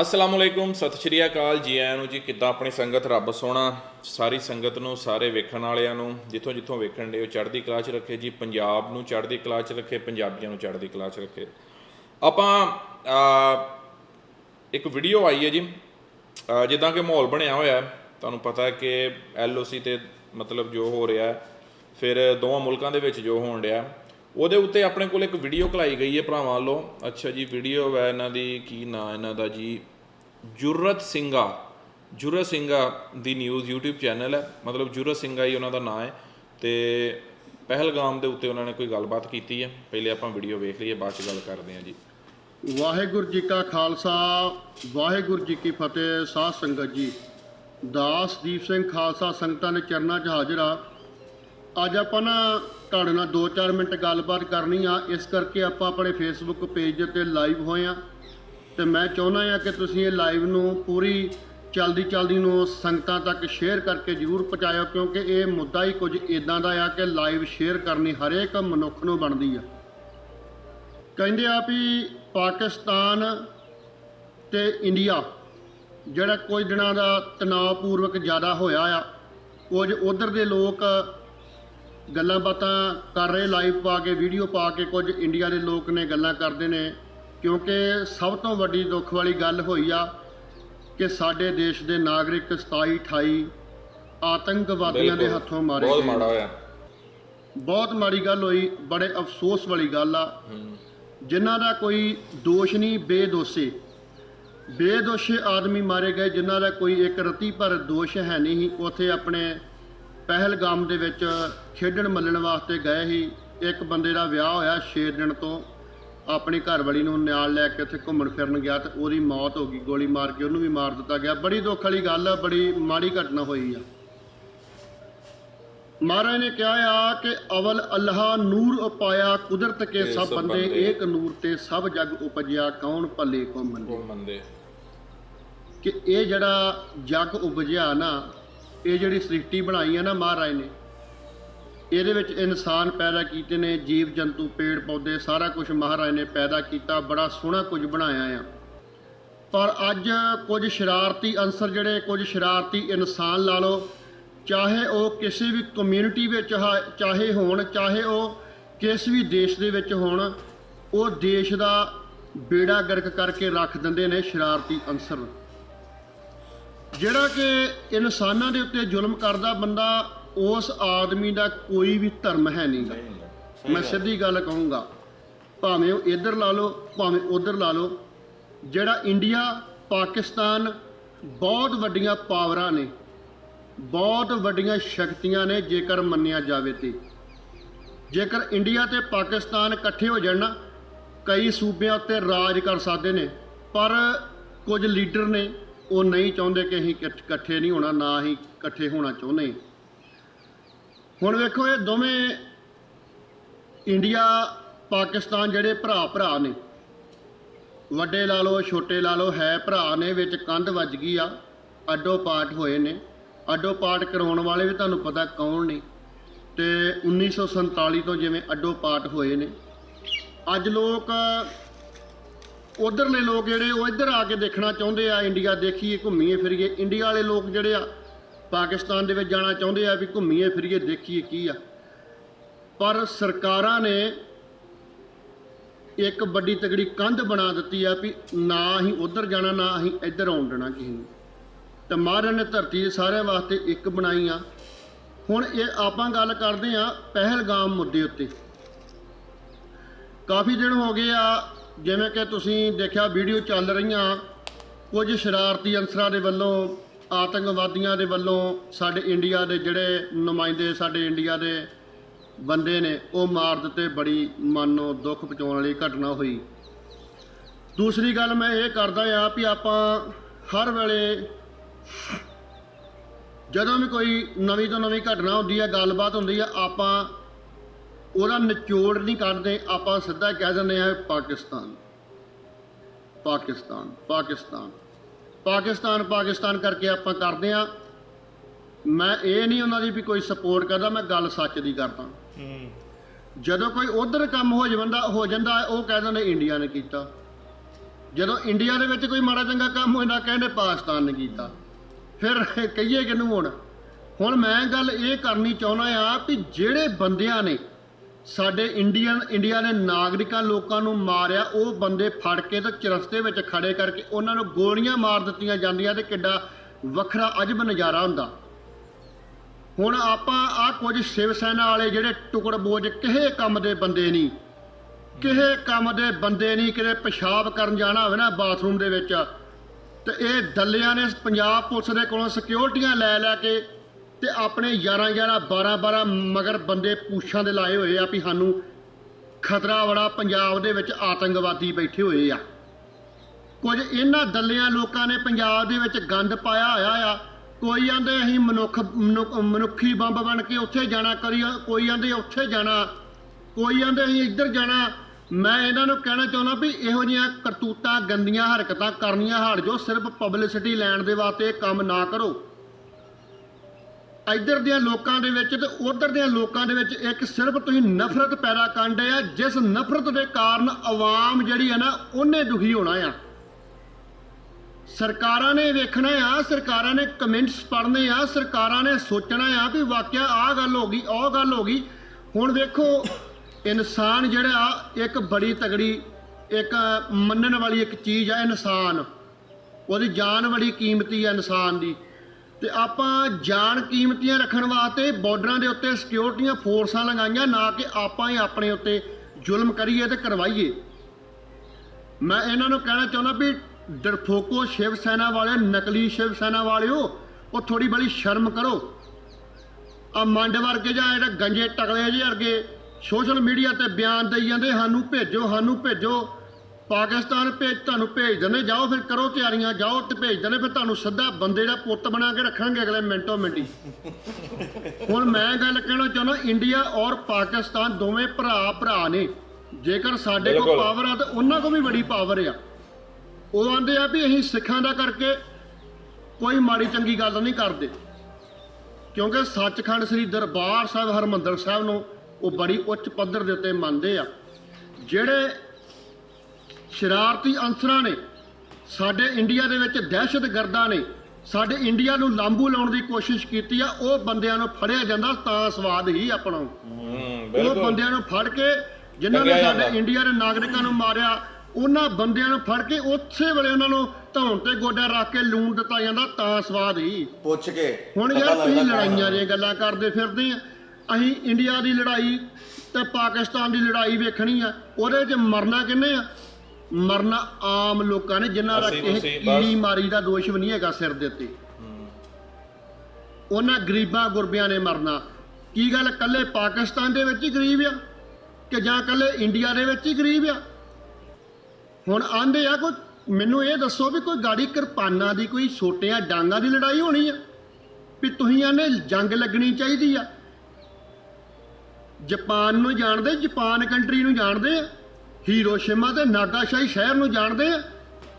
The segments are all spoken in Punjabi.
ਅਸਲਾਮ ਅਲੈਕੁਮ, ਸਤਿ ਸ਼੍ਰੀ ਅਕਾਲ ਜੀ ਆਇਆਂ ਨੂੰ ਜੀ, ਕਿੱਦਾਂ ਆਪਣੀ ਸੰਗਤ, ਰੱਬ ਸੋਹਣਾ। ਸਾਰੀ ਸੰਗਤ ਨੂੰ, ਸਾਰੇ ਵੇਖਣ ਵਾਲਿਆਂ ਨੂੰ, ਜਿੱਥੋਂ ਜਿੱਥੋਂ ਵੇਖਣ ਦੇ, ਉਹ ਚੜ੍ਹਦੀ ਕਲਾ 'ਚ ਰੱਖੇ ਜੀ, ਪੰਜਾਬ ਨੂੰ ਚੜ੍ਹਦੀ ਕਲਾ 'ਚ ਰੱਖੇ, ਪੰਜਾਬੀਆਂ ਨੂੰ ਚੜ੍ਹਦੀ ਕਲਾ 'ਚ ਰੱਖੇ। ਆਪਾਂ ਇੱਕ ਵੀਡੀਓ ਆਈ ਹੈ ਜੀ ਜਿੱਦਾਂ ਕਿ ਮਾਹੌਲ ਬਣਿਆ ਹੋਇਆ ਤੁਹਾਨੂੰ ਪਤਾ ਹੈ ਕਿ ਐਲਓਸੀ ਤੇ ਮਤਲਬ ਜੋ ਹੋ ਰਿਹਾ ਫਿਰ ਦੋਵਾਂ ਮੁਲਕਾਂ ਦੇ ਵਿੱਚ ਜੋ ਹੋਣ ਰਿਹਾ ਉਹਦੇ ਉੱਤੇ ਆਪਣੇ ਕੋਲ ਇੱਕ ਵੀਡੀਓ ਕਲਾਈ ਗਈ ਹੈ ਭਰਾਵਾਂ ਵੱਲੋਂ। ਅੱਛਾ ਜੀ ਵੀਡੀਓ ਹੈ ਇਹਨਾਂ ਦੀ, ਕੀ ਨਾਂ ਇਹਨਾਂ ਦਾ ਜੀ? ਜੁਰਤ ਸਿੰਘਾ ਜੁਰਤ ਸਿੰਘਾ ਦੀ ਨਿਊਜ਼ YouTube ਚੈਨਲ ਹੈ। ਮਤਲਬ ਜੁਰਤ ਸਿੰਘਾ ਹੀ ਉਹਨਾਂ ਦਾ ਨਾਂ ਹੈ। ਤੇ ਪਹਿਲਗਾਮ ਦੇ ਉੱਤੇ ਉਹਨਾਂ ਨੇ ਕੋਈ ਗੱਲਬਾਤ ਕੀਤੀ ਹੈ। ਪਹਿਲੇ ਆਪਾਂ ਵੀਡੀਓ ਵੇਖ ਲਈਏ, ਬਾਅਦ ਚ ਗੱਲ ਕਰਦੇ ਹਾਂ ਜੀ। ਵਾਹਿਗੁਰੂ ਜੀ ਕਾ ਖਾਲਸਾ, ਵਾਹਿਗੁਰੂ ਜੀ ਕੀ ਫਤਿਹ, ਸਾਧ ਸੰਗਤ ਜੀ। ਦਾਸ ਦੀਪ ਸਿੰਘ ਖਾਲਸਾ ਸੰਗਤਾਂ ਦੇ ਚਰਨਾਂ 'ਚ ਹਾਜ਼ਰ ਆ। ਅੱਜ ਆਪਾਂ ਨਾ ਤੁਹਾਡੇ ਨਾਲ 2-4 ਮਿੰਟ ਗੱਲਬਾਤ ਕਰਨੀ ਆ। ਇਸ ਕਰਕੇ ਆਪਾਂ ਆਪਣੇ ਫੇਸਬੁੱਕ ਪੇਜ ਦੇ ਉੱਤੇ ਲਾਈਵ ਹੋਏ ਆ। ਤੇ ਮੈਂ ਚਾਹੁੰਦਾ ਹਾਂ ਕਿ ਤੁਸੀਂ ਇਹ ਲਾਈਵ ਨੂੰ ਪੂਰੀ ਚਲਦੀ ਚਲਦੀ ਨੂੰ ਸੰਗਤਾਂ ਤੱਕ ਸ਼ੇਅਰ ਕਰਕੇ ਜਰੂਰ ਪਹੁੰਚਾਇਓ, ਕਿਉਂਕਿ ਇਹ ਮੁੱਦਾ ਹੀ ਕੁਝ ਇਦਾਂ ਦਾ ਆ ਕਿ ਲਾਈਵ ਸ਼ੇਅਰ ਕਰਨੀ ਹਰੇਕ ਮਨੁੱਖ ਨੂੰ ਬਣਦੀ ਆ। ਕਹਿੰਦੇ ਆ ਵੀ ਪਾਕਿਸਤਾਨ ਤੇ ਇੰਡੀਆ ਜਿਹੜਾ ਕੁਝ ਦਿਨਾਂ ਦਾ ਤਣਾਅਪੂਰਵਕ ਜ਼ਿਆਦਾ ਹੋਇਆ ਆ, ਕੁਝ ਉਧਰ ਦੇ ਲੋਕ ਗੱਲਾਂ ਬਾਤਾਂ ਕਰ ਰਹੇ ਲਾਈਵ ਪਾ ਕੇ ਵੀਡੀਓ ਪਾ ਕੇ ਕੁਝ ਇੰਡੀਆ ਦੇ ਲੋਕ ਨੇ ਗੱਲਾਂ ਕਰਦੇ ਨੇ। ਕਿਉਂਕਿ ਸਭ ਤੋਂ ਵੱਡੀ ਦੁੱਖ ਵਾਲੀ ਗੱਲ ਹੋਈ ਆ ਕਿ ਸਾਡੇ ਦੇਸ਼ ਦੇ ਨਾਗਰਿਕ 27 28 ਆਤੰਕਵਾਦੀਆਂ ਦੇ। ਹੱਥੋਂ ਮਾਰੇ ਬਹੁਤ ਗਏ ਮਾੜਾ ਹੋਇਆ। ਬਹੁਤ ਮਾੜੀ ਗੱਲ ਹੋਈ ਬੜੇ ਅਫਸੋਸ ਵਾਲੀ ਗੱਲ ਆ। ਜਿਨ੍ਹਾਂ ਦਾ ਕੋਈ ਦੋਸ਼ ਨਹੀਂ ਬੇਦੋਸ਼ੇ। ਬੇਦੋਸ਼ੇ ਆਦਮੀ ਮਾਰੇ ਗਏ ਜਿਨ੍ਹਾਂ ਦਾ ਕੋਈ ਇੱਕ ਰਤੀ ਪਰ ਦੋਸ਼ ਹੈ ਨਹੀਂ। ਉੱਥੇ ਆਪਣੇ ਪਹਿਲਗਾਮ ਦੇ ਵਿੱਚ ਖੇਡਣ ਮੱਲਣ ਵਾਸਤੇ ਗਏ ਸੀ। ਇੱਕ ਬੰਦੇ ਦਾ ਵਿਆਹ ਹੋਇਆ 6 ਦਿਨ ਤੋਂ। ਆਪਣੀ ਘਰਵਾਲੀ ਨੂੰ ਨਾਲ ਲੈ ਕੇ ਉੱਥੇ ਘੁੰਮਣ ਫਿਰਨ ਗਿਆ ਤੇ ਉਹਦੀ ਮੌਤ ਹੋ ਗਈ ਗੋਲੀ ਮਾਰ ਕੇ ਉਹਨੂੰ ਵੀ ਮਾਰ ਦਿੱਤਾ ਗਿਆ। ਬੜੀ ਦੁੱਖ ਵਾਲੀ ਗੱਲ ਆ ਬੜੀ ਮਾੜੀ ਘਟਨਾ ਹੋਈ ਆ। ਮਹਾਰਾਜ ਨੇ ਕਿਹਾ ਆ ਕਿ ਅਵਲ ਅੱਲਾਹ ਨੂਰ ਉਪਾਇਆ ਕੁਦਰਤ ਕੇ ਸਭ ਬੰਦੇ। ਏਕ ਨੂਰ ਤੇ ਸਭ ਜਗ ਉਪਜਿਆ ਕੌਣ ਭਲੇ ਕੋ ਮੰਦੇ। ਕਿ ਇਹ ਜਿਹੜਾ ਜਗ ਉਪਜਿਆ ਨਾ ਇਹ ਜਿਹੜੀ ਸ੍ਰਿਸ਼ਟੀ ਬਣਾਈ ਹੈ ਨਾ ਮਹਾਰਾਜ ਨੇ ਇਹਦੇ ਵਿੱਚ ਇਨਸਾਨ ਪੈਦਾ ਕੀਤੇ ਨੇ, ਜੀਵ, ਜੰਤੂ, ਪੇੜ, ਪੌਦੇ, ਸਾਰਾ ਕੁਝ ਮਹਾਰਾਜ ਨੇ ਪੈਦਾ ਕੀਤਾ, ਬੜਾ ਸੋਹਣਾ ਕੁਝ ਬਣਾਇਆ ਆ। ਪਰ ਅੱਜ ਕੁਝ ਸ਼ਰਾਰਤੀ ਅੰਸਰ ਜਿਹੜੇ, ਕੁਝ ਸ਼ਰਾਰਤੀ ਇਨਸਾਨ ਲਾ ਲਓ, ਚਾਹੇ ਉਹ ਕਿਸੇ ਵੀ ਕਮਿਊਨਿਟੀ ਵਿੱਚ ਹਾ- ਚਾਹੇ ਹੋਣ, ਚਾਹੇ ਉਹ ਕਿਸ ਵੀ ਦੇਸ਼ ਦੇ ਵਿੱਚ ਹੋਣ, ਉਹ ਦੇਸ਼ ਦਾ ਬੇੜਾ ਗਰਕ ਕਰਕੇ ਰੱਖ ਦਿੰਦੇ ਨੇ ਸ਼ਰਾਰਤੀ ਅੰਸਰ ਜਿਹੜਾ ਕਿ ਇਨਸਾਨਾਂ ਦੇ ਉੱਤੇ ਜ਼ੁਲਮ ਕਰਦਾ ਬੰਦਾ ਉਸ ਆਦਮੀ ਦਾ ਕੋਈ ਵੀ ਧਰਮ ਹੈ ਨਹੀਂ ਗਾ। ਮੈਂ ਸਿੱਧੀ ਗੱਲ ਕਹੂੰਗਾ ਭਾਵੇਂ ਉਹ ਇੱਧਰ ਲਾ ਲਓ ਭਾਵੇਂ ਉੱਧਰ ਲਾ ਲਓ ਜਿਹੜਾ ਇੰਡੀਆ ਪਾਕਿਸਤਾਨ ਬਹੁਤ ਵੱਡੀਆਂ ਪਾਵਰਾਂ ਨੇ ਬਹੁਤ ਵੱਡੀਆਂ ਸ਼ਕਤੀਆਂ ਨੇ ਜੇਕਰ ਮੰਨਿਆ ਜਾਵੇ ਤੇ। ਜੇਕਰ ਇੰਡੀਆ ਤੇ ਪਾਕਿਸਤਾਨ ਇਕੱਠੇ ਹੋ ਜਾਣ ਨਾ ਕਈ ਸੂਬਿਆਂ ਉੱਤੇ ਰਾਜ ਕਰ ਸਕਦੇ ਨੇ ਪਰ ਕੁਝ ਲੀਡਰ ਨੇ ਉਹ ਨਹੀਂ ਚਾਹੁੰਦੇ ਕਿ ਅਸੀਂ ਇਕੱਠੇ ਨਹੀਂ ਹੋਣਾ ਨਾ ਹੀ ਇਕੱਠੇ ਹੋਣਾ ਚਾਹੁੰਦੇ। ਹੁਣ ਵੇਖੋ ਇਹ ਦੋਵੇਂ ਇੰਡੀਆ, ਪਾਕਿਸਤਾਨ ਜਿਹੜੇ ਭਰਾ ਭਰਾ ਨੇ। ਵੱਡੇ ਲਾ ਲਓ, ਛੋਟੇ ਲਾ ਲਓ, ਹੈ ਭਰਾ ਨੇ, ਵਿੱਚ ਕੰਧ ਵੱਜ ਗਈ ਆ, ਅੱਡੋ ਪਾਠ ਹੋਏ ਨੇ। ਅੱਡੋ ਪਾਠ ਕਰਾਉਣ ਵਾਲੇ ਵੀ ਤੁਹਾਨੂੰ ਪਤਾ ਕੌਣ ਨੇ। ਤੇ 1947 ਤੋਂ ਜਿਵੇਂ ਅੱਡੋ ਪਾਠ ਹੋਏ ਨੇ। ਅੱਜ ਲੋਕ, ਉਧਰਲੇ ਲੋਕ ਜਿਹੜੇ ਉਹ ਇੱਧਰ ਆ ਕੇ ਦੇਖਣਾ ਚਾਹੁੰਦੇ ਆ, ਇੰਡੀਆ ਦੇਖੀਏ, ਘੁੰਮੀਏ, ਫਿਰੀਏ। ਇੰਡੀਆ ਵਾਲੇ ਲੋਕ ਜਿਹੜੇ ਆ ਪਾਕਿਸਤਾਨ ਦੇ ਵਿੱਚ ਜਾਣਾ ਚਾਹੁੰਦੇ ਆ ਵੀ ਘੁੰਮੀਏ, ਫਿਰੀਏ, ਦੇਖੀਏ ਕੀ ਆ। ਪਰ ਸਰਕਾਰਾਂ ਨੇ ਇੱਕ ਵੱਡੀ ਤਗੜੀ ਕੰਧ ਬਣਾ ਦਿੱਤੀ ਆ ਵੀ ਨਾ ਹੀ ਉਧਰ ਜਾਣਾ, ਨਾ ਹੀ ਇੱਧਰ ਆਉਣ ਦੇਣਾ ਕਿਸੇ ਨੂੰ। ਤੇ ਮਹਾਰਾਜ ਨੇ ਧਰਤੀ ਦੇ ਸਾਰਿਆਂ ਵਾਸਤੇ ਇੱਕ ਬਣਾਈ ਆ। ਹੁਣ ਇਹ ਆਪਾਂ ਗੱਲ ਕਰਦੇ ਆ ਪਹਿਲਗਾਮ ਮੁੱਦੇ ਉੱਤੇ। ਕਾਫੀ ਦਿਨ ਹੋ ਗਏ ਆ, ਜਿਵੇਂ ਕਿ ਤੁਸੀਂ ਦੇਖਿਆ ਵੀਡੀਓ ਚੱਲ ਰਹੀਆਂ ਕੁਝ ਸ਼ਰਾਰਤੀ ਅਨਸਰਾਂ ਦੇ ਵੱਲੋਂ ਆਤੰਕਵਾਦੀਆਂ ਦੇ ਵੱਲੋਂ ਸਾਡੇ ਇੰਡੀਆ ਦੇ ਜਿਹੜੇ ਨੁਮਾਇੰਦੇ ਸਾਡੇ ਇੰਡੀਆ ਦੇ ਬੰਦੇ ਨੇ, ਉਹ ਮਾਰ ਦਿੱਤੇ ਬੜੀ ਮਨ ਨੂੰ ਦੁੱਖ ਪਹੁੰਚਾਉਣ ਵਾਲੀ ਘਟਨਾ ਹੋਈ। ਦੂਸਰੀ ਗੱਲ ਮੈਂ ਇਹ ਕਰਦਾ ਆ ਵੀ ਆਪਾਂ ਹਰ ਵੇਲੇ ਜਦੋਂ ਵੀ ਕੋਈ ਨਵੀਂ ਤੋਂ ਨਵੀਂ ਘਟਨਾ ਹੁੰਦੀ ਹੈ, ਗੱਲਬਾਤ ਹੁੰਦੀ ਹੈ, ਆਪਾਂ ਉਹਦਾ ਨਿਚੋੜ ਨਹੀਂ ਕੱਢਦੇ ਆਪਾਂ ਸਿੱਧਾ ਕਹਿ ਦਿੰਦੇ ਆ ਪਾਕਿਸਤਾਨ ਪਾਕਿਸਤਾਨ ਪਾਕਿਸਤਾਨ। ਪਾਕਿਸਤਾਨ ਪਾਕਿਸਤਾਨ ਕਰਕੇ ਆਪਾਂ ਕਰਦੇ ਆ ਮੈਂ ਇਹ ਨਹੀਂ ਉਹਨਾਂ ਦੀ ਵੀ ਕੋਈ ਸਪੋਰਟ ਕਰਦਾ ਮੈਂ ਗੱਲ ਸੱਚ ਦੀ ਕਰਦਾ। ਜਦੋਂ ਕੋਈ ਉਧਰ ਕੰਮ ਹੋ ਜਾਂਦਾ ਹੋ ਜਾਂਦਾ ਉਹ ਕਹਿ ਦਿੰਦੇ ਇੰਡੀਆ ਨੇ ਕੀਤਾ। ਜਦੋਂ ਇੰਡੀਆ ਦੇ ਵਿੱਚ ਕੋਈ ਮਾੜਾ ਚੰਗਾ ਕੰਮ ਹੋਇਆ ਕਹਿੰਦੇ ਪਾਕਿਸਤਾਨ ਨੇ ਕੀਤਾ। ਫਿਰ ਕਹੀਏ ਕਿਹਨੂੰ ਹੁਣ? ਹੁਣ ਮੈਂ ਗੱਲ ਇਹ ਕਰਨੀ ਚਾਹੁੰਦਾ ਆ ਵੀ ਜਿਹੜੇ ਬੰਦਿਆਂ ਨੇ ਸਾਡੇ ਇੰਡੀਅਨ, ਇੰਡੀਆ ਦੇ ਨਾਗਰਿਕਾਂ, ਲੋਕਾਂ ਨੂੰ ਮਾਰਿਆ, ਉਹ ਬੰਦੇ ਫੜ ਕੇ ਤੇ ਚਰਸਤੇ ਵਿੱਚ ਖੜੇ ਕਰਕੇ ਉਹਨਾਂ ਨੂੰ ਗੋਲੀਆਂ ਮਾਰ ਦਿੱਤੀਆਂ ਜਾਂਦੀਆਂ ਤੇ ਕਿੱਡਾ ਵੱਖਰਾ ਅਜਬ ਨਜ਼ਾਰਾ ਹੁੰਦਾ। ਹੁਣ ਆਪਾਂ ਆ ਕੁਝ ਸ਼ਿਵ ਸੈਨਾ ਵਾਲੇ ਜਿਹੜੇ ਟੁਕੜ ਬੋਝ ਕਿਸੇ ਕੰਮ ਦੇ ਬੰਦੇ ਨਹੀਂ, ਕਿਸੇ ਕੰਮ ਦੇ ਬੰਦੇ ਨਹੀਂ ਕਿਤੇ ਪਿਸ਼ਾਬ ਕਰਨ ਜਾਣਾ ਹੋਵੇ ਨਾ ਬਾਥਰੂਮ ਦੇ ਵਿੱਚ, ਤੇ ਇਹ ਦੱਲਿਆਂ ਨੇ ਪੰਜਾਬ ਪੁਲਿਸ ਦੇ ਕੋਲੋਂ ਸਿਕਿਉਰਟੀਆਂ ਲੈ ਲੈ ਕੇ ਤੇ ਆਪਣੇ 11 11 12 12 ਮਗਰ ਬੰਦੇ ਪੂਛਾਂ ਦੇ ਲਾਏ ਹੋਏ ਆ ਵੀ ਸਾਨੂੰ ਖਤਰਾ ਬੜਾ ਪੰਜਾਬ ਦੇ ਵਿੱਚ ਆਤੰਕਵਾਦੀ ਬੈਠੇ ਹੋਏ ਆ। ਕੁਝ ਇਹਨਾਂ ਦੱਲਿਆਂ ਲੋਕਾਂ ਨੇ ਪੰਜਾਬ ਦੇ ਵਿੱਚ ਗੰਦ ਪਾਇਆ ਹੋਇਆ ਆ। ਕੋਈ ਆਂਦੇ ਅਸੀਂ ਮਨੁੱਖ, ਮਨੁੱਖ- ਮਨੁੱਖੀ ਬੰਬ ਬਣ ਕੇ ਉੱਥੇ ਜਾਣਾ ਕਰੀ ਕੋਈ ਆਂਦੇ ਉੱਥੇ ਜਾਣਾ, ਕੋਈ ਆਂਦੇ ਅਸੀਂ ਇੱਧਰ ਜਾਣਾ। ਮੈਂ ਇਹਨਾਂ ਨੂੰ ਕਹਿਣਾ ਚਾਹੁੰਦਾ ਵੀ ਇਹੋ ਜਿਹੀਆਂ ਕਰਤੂਤਾਂ, ਗੰਦੀਆਂ ਹਰਕਤਾਂ ਕਰਨੀਆਂ ਹਟ ਜੋ ਸਿਰਫ ਪਬਲਿਸਿਟੀ ਲੈਣ ਦੇ ਵਾਸਤੇ ਕੰਮ ਨਾ ਕਰੋ। ਇੱਧਰ ਦੇ ਲੋਕਾਂ ਦੇ ਵਿੱਚ ਤੇ ਉਧਰ ਦੇ ਲੋਕਾਂ ਦੇ ਵਿੱਚ ਇੱਕ ਸਿਰਫ ਤੁਸੀਂ ਨਫ਼ਰਤ ਪੈਦਾ ਕਰਨ ਕਰਦੇ ਆ, ਜਿਸ ਨਫ਼ਰਤ ਦੇ ਕਾਰਨ ਆਵਾਮ ਜਿਹੜੀ ਹੈ ਨਾ, ਉਹਨੇ ਦੁਖੀ ਹੋਣਾ ਆ। ਸਰਕਾਰਾਂ ਨੇ ਵੇਖਣਾ ਆ, ਸਰਕਾਰਾਂ ਨੇ ਕਮੈਂਟਸ ਪੜ੍ਹਨੇ ਆ, ਸਰਕਾਰਾਂ ਨੇ ਸੋਚਣਾ ਆ ਵੀ ਵਾਕਿਆ ਆਹ ਗੱਲ ਹੋ ਗਈ ਉਹ ਗੱਲ ਹੋ ਗਈ। ਹੁਣ ਵੇਖੋ, ਇਨਸਾਨ ਜਿਹੜਾ ਇੱਕ ਬੜੀ ਤਗੜੀ, ਇੱਕ ਮੰਨਣ ਵਾਲੀ ਇੱਕ ਚੀਜ਼ ਆ, ਇਨਸਾਨ। ਉਹਦੀ ਜਾਨ ਬੜੀ ਕੀਮਤੀ ਆ ਇਨਸਾਨ ਦੀ। ਤੇ ਆਪਾਂ ਜਾਨ ਕੀਮਤੀਆਂ ਰੱਖਣ ਵਾਸਤੇ ਬਾਰਡਰਾਂ ਦੇ ਉੱਤੇ ਸਿਕਿਉਰਟੀਆਂ ਫੋਰਸਾਂ ਲਗਾਈਆਂ, ਨਾ ਕਿ ਆਪਾਂ ਹੀ ਆਪਣੇ ਉੱਤੇ ਜ਼ੁਲਮ ਕਰੀਏ ਤੇ ਕਰਵਾਈਏ। ਮੈਂ ਇਹਨਾਂ ਨੂੰ ਕਹਿਣਾ ਚਾਹੁੰਦਾ ਵੀ ਡਰਫੋਕੋ ਸ਼ਿਵ ਸੈਨਾ ਵਾਲੇ ਨਕਲੀ ਸ਼ਿਵ ਸੈਨਾ ਵਾਲਿਓ, ਉਹ ਥੋੜੀ ਬੜੀ ਸ਼ਰਮ ਕਰੋ। ਆ ਮੰਡ ਵਰਗੇ ਜਾਂ ਜਿਹੜੇ ਗੰਜੇ ਟਕਲੇ ਜਿਹੇ ਵਰਗੇ ਸੋਸ਼ਲ ਮੀਡੀਆ ਤੇ ਬਿਆਨ ਦੇਈ ਜਾਂਦੇ, ਸਾਨੂੰ ਭੇਜੋ ਸਾਨੂੰ ਭੇਜੋ। ਪਾਕਿਸਤਾਨ ਭੇਜ ਤੁਹਾਨੂੰ ਭੇਜ ਦਿੰਦੇ ਜਾਓ ਫਿਰ ਕਰੋ ਤਿਆਰੀਆਂ ਜਾਓ ਤੇ ਭੇਜ ਦਿੰਦੇ ਫਿਰ ਤੁਹਾਨੂੰ ਸਿੱਧਾ ਬੰਦੇ ਦਾ ਪੁੱਤ ਬਣਾ ਕੇ ਰੱਖਾਂਗੇ ਅਗਲੇ ਮਿੰਟੋ ਮਿੰਟੀ। ਹੁਣ ਮੈਂ ਗੱਲ ਕਹਿਣਾ ਚਾਹੁੰਦਾ ਇੰਡੀਆ ਔਰ ਪਾਕਿਸਤਾਨ ਦੋਵੇਂ ਭਰਾ ਭਰਾ ਨੇ। ਜੇਕਰ ਸਾਡੇ ਕੋਲ। ਪਾਵਰ ਆ ਤਾਂ ਉਹਨਾਂ ਕੋਲ ਵੀ ਬੜੀ ਪਾਵਰ ਆ। ਉਹ ਆਂਦੇ ਆ ਵੀ ਅਸੀਂ ਸਿੱਖਾਂ ਦਾ ਕਰਕੇ ਕੋਈ ਮਾੜੀ ਚੰਗੀ ਗੱਲ ਨਹੀਂ ਕਰਦੇ। ਕਿਉਂਕਿ ਸੱਚਖੰਡ ਸ੍ਰੀ ਦਰਬਾਰ ਸਾਹਿਬ ਹਰਮੰਦਰ ਸਾਹਿਬ ਨੂੰ ਉਹ ਬੜੀ ਉੱਚ ਪੱਧਰ ਦੇ ਉੱਤੇ ਮੰਨਦੇ ਆ। ਜਿਹੜੇ ਸ਼ਰਾਰਤੀ ਅੰਸਰਾਂ ਨੇ ਸਾਡੇ ਇੰਡੀਆ ਦੇ ਵਿੱਚ ਦਹਿਸ਼ਤਗਰਦਾਂ ਨੇ ਸਾਡੇ ਇੰਡੀਆ ਨੂੰ ਲਾਂਬੂ ਲਾਉਣ ਦੀ ਕੋਸ਼ਿਸ਼ ਕੀਤੀ ਆ ਉਹ ਬੰਦਿਆਂ ਨੂੰ ਫੜਿਆ ਜਾਂਦਾ ਤਾਂ ਸਵਾਦ ਹੀ ਆਪਣਾ ਹੂੰ ਉਹ ਬੰਦਿਆਂ ਨੂੰ ਫੜ ਕੇ ਜਿਨ੍ਹਾਂ ਨੇ ਸਾਡੇ। ਇੰਡੀਆ ਦੇ ਨਾਗਰਿਕਾਂ ਨੂੰ ਮਾਰਿਆ ਉਹਨਾਂ ਬੰਦਿਆਂ ਨੂੰ ਫੜ ਕੇ ਉਸੇ ਵੇਲੇ ਉਹਨਾਂ ਨੂੰ ਧੌਣ ਤੇ ਗੋਡਾ ਰੱਖ ਕੇ ਲੂਣ ਦਿੱਤਾ ਜਾਂਦਾ ਤਾਂ ਸਵਾਦ ਹੀ ਪੁੱਛ ਕੇ ਹੁਣ ਯਾਰ ਤੁਸੀਂ ਲੜਾਈਆਂ। ਦੀਆਂ ਗੱਲਾਂ ਕਰਦੇ ਫਿਰਦੇ ਆ ਅਸੀਂ ਇੰਡੀਆ ਦੀ ਲੜਾਈ ਤੇ ਪਾਕਿਸਤਾਨ ਦੀ ਲੜਾਈ ਵੇਖਣੀ ਆ ਉਹਦੇ 'ਚ ਮਰਨਾ ਕਿੰਨੇ ਆ ਮਰਨਾ ਆਮ ਲੋਕਾਂ ਨੇ ਜਿਨ੍ਹਾਂ ਦਾ ਅਸੀਂ ਕਿਸੇ ਬਸ- ਕੀੜੀ ਮਾਰੀ ਦਾ ਦੋਸ਼ ਵੀ ਨਹੀਂ ਹੈਗਾ ਸਿਰ ਦੇ ਉੱਤੇ। ਉਹਨਾਂ ਗਰੀਬਾਂ ਗੁਰਬਿਆਂ ਨੇ ਮਰਨਾ। ਕੀ ਗੱਲ ਕੱਲੇ ਪਾਕਿਸਤਾਨ ਦੇ ਵਿੱਚ ਹੀ ਗਰੀਬ ਆ ਕਿ ਜਾਂ ਕੱਲੇ ਇੰਡੀਆ ਦੇ ਵਿੱਚ ਹੀ ਗਰੀਬ ਆ? ਹੁਣ ਆਂਦੇ ਆ ਕੋਈ ਮੈਨੂੰ ਇਹ ਦੱਸੋ ਵੀ ਕੋਈ ਗਾੜੀ ਕਿਰਪਾਨਾਂ ਦੀ ਕੋਈ ਛੋਟਿਆਂ ਡਾਂਗਾਂ ਦੀ ਲੜਾਈ ਹੋਣੀ ਆ? ਵੀ ਤੁਸੀਂ ਆਨੇ ਜੰਗ ਲੱਗਣੀ ਚਾਹੀਦੀ ਆ। ਜਾਪਾਨ ਨੂੰ ਜਾਣਦੇ ਜਾਪਾਨ ਕੰਟਰੀ ਨੂੰ ਜਾਣਦੇ ਆ? ਹੀਰੋਸ਼ੀਮਾ ਤੇ ਨਾਗਾਸ਼ਾਹੀ ਸ਼ਹਿਰ ਨੂੰ ਜਾਣਦੇ ਆ?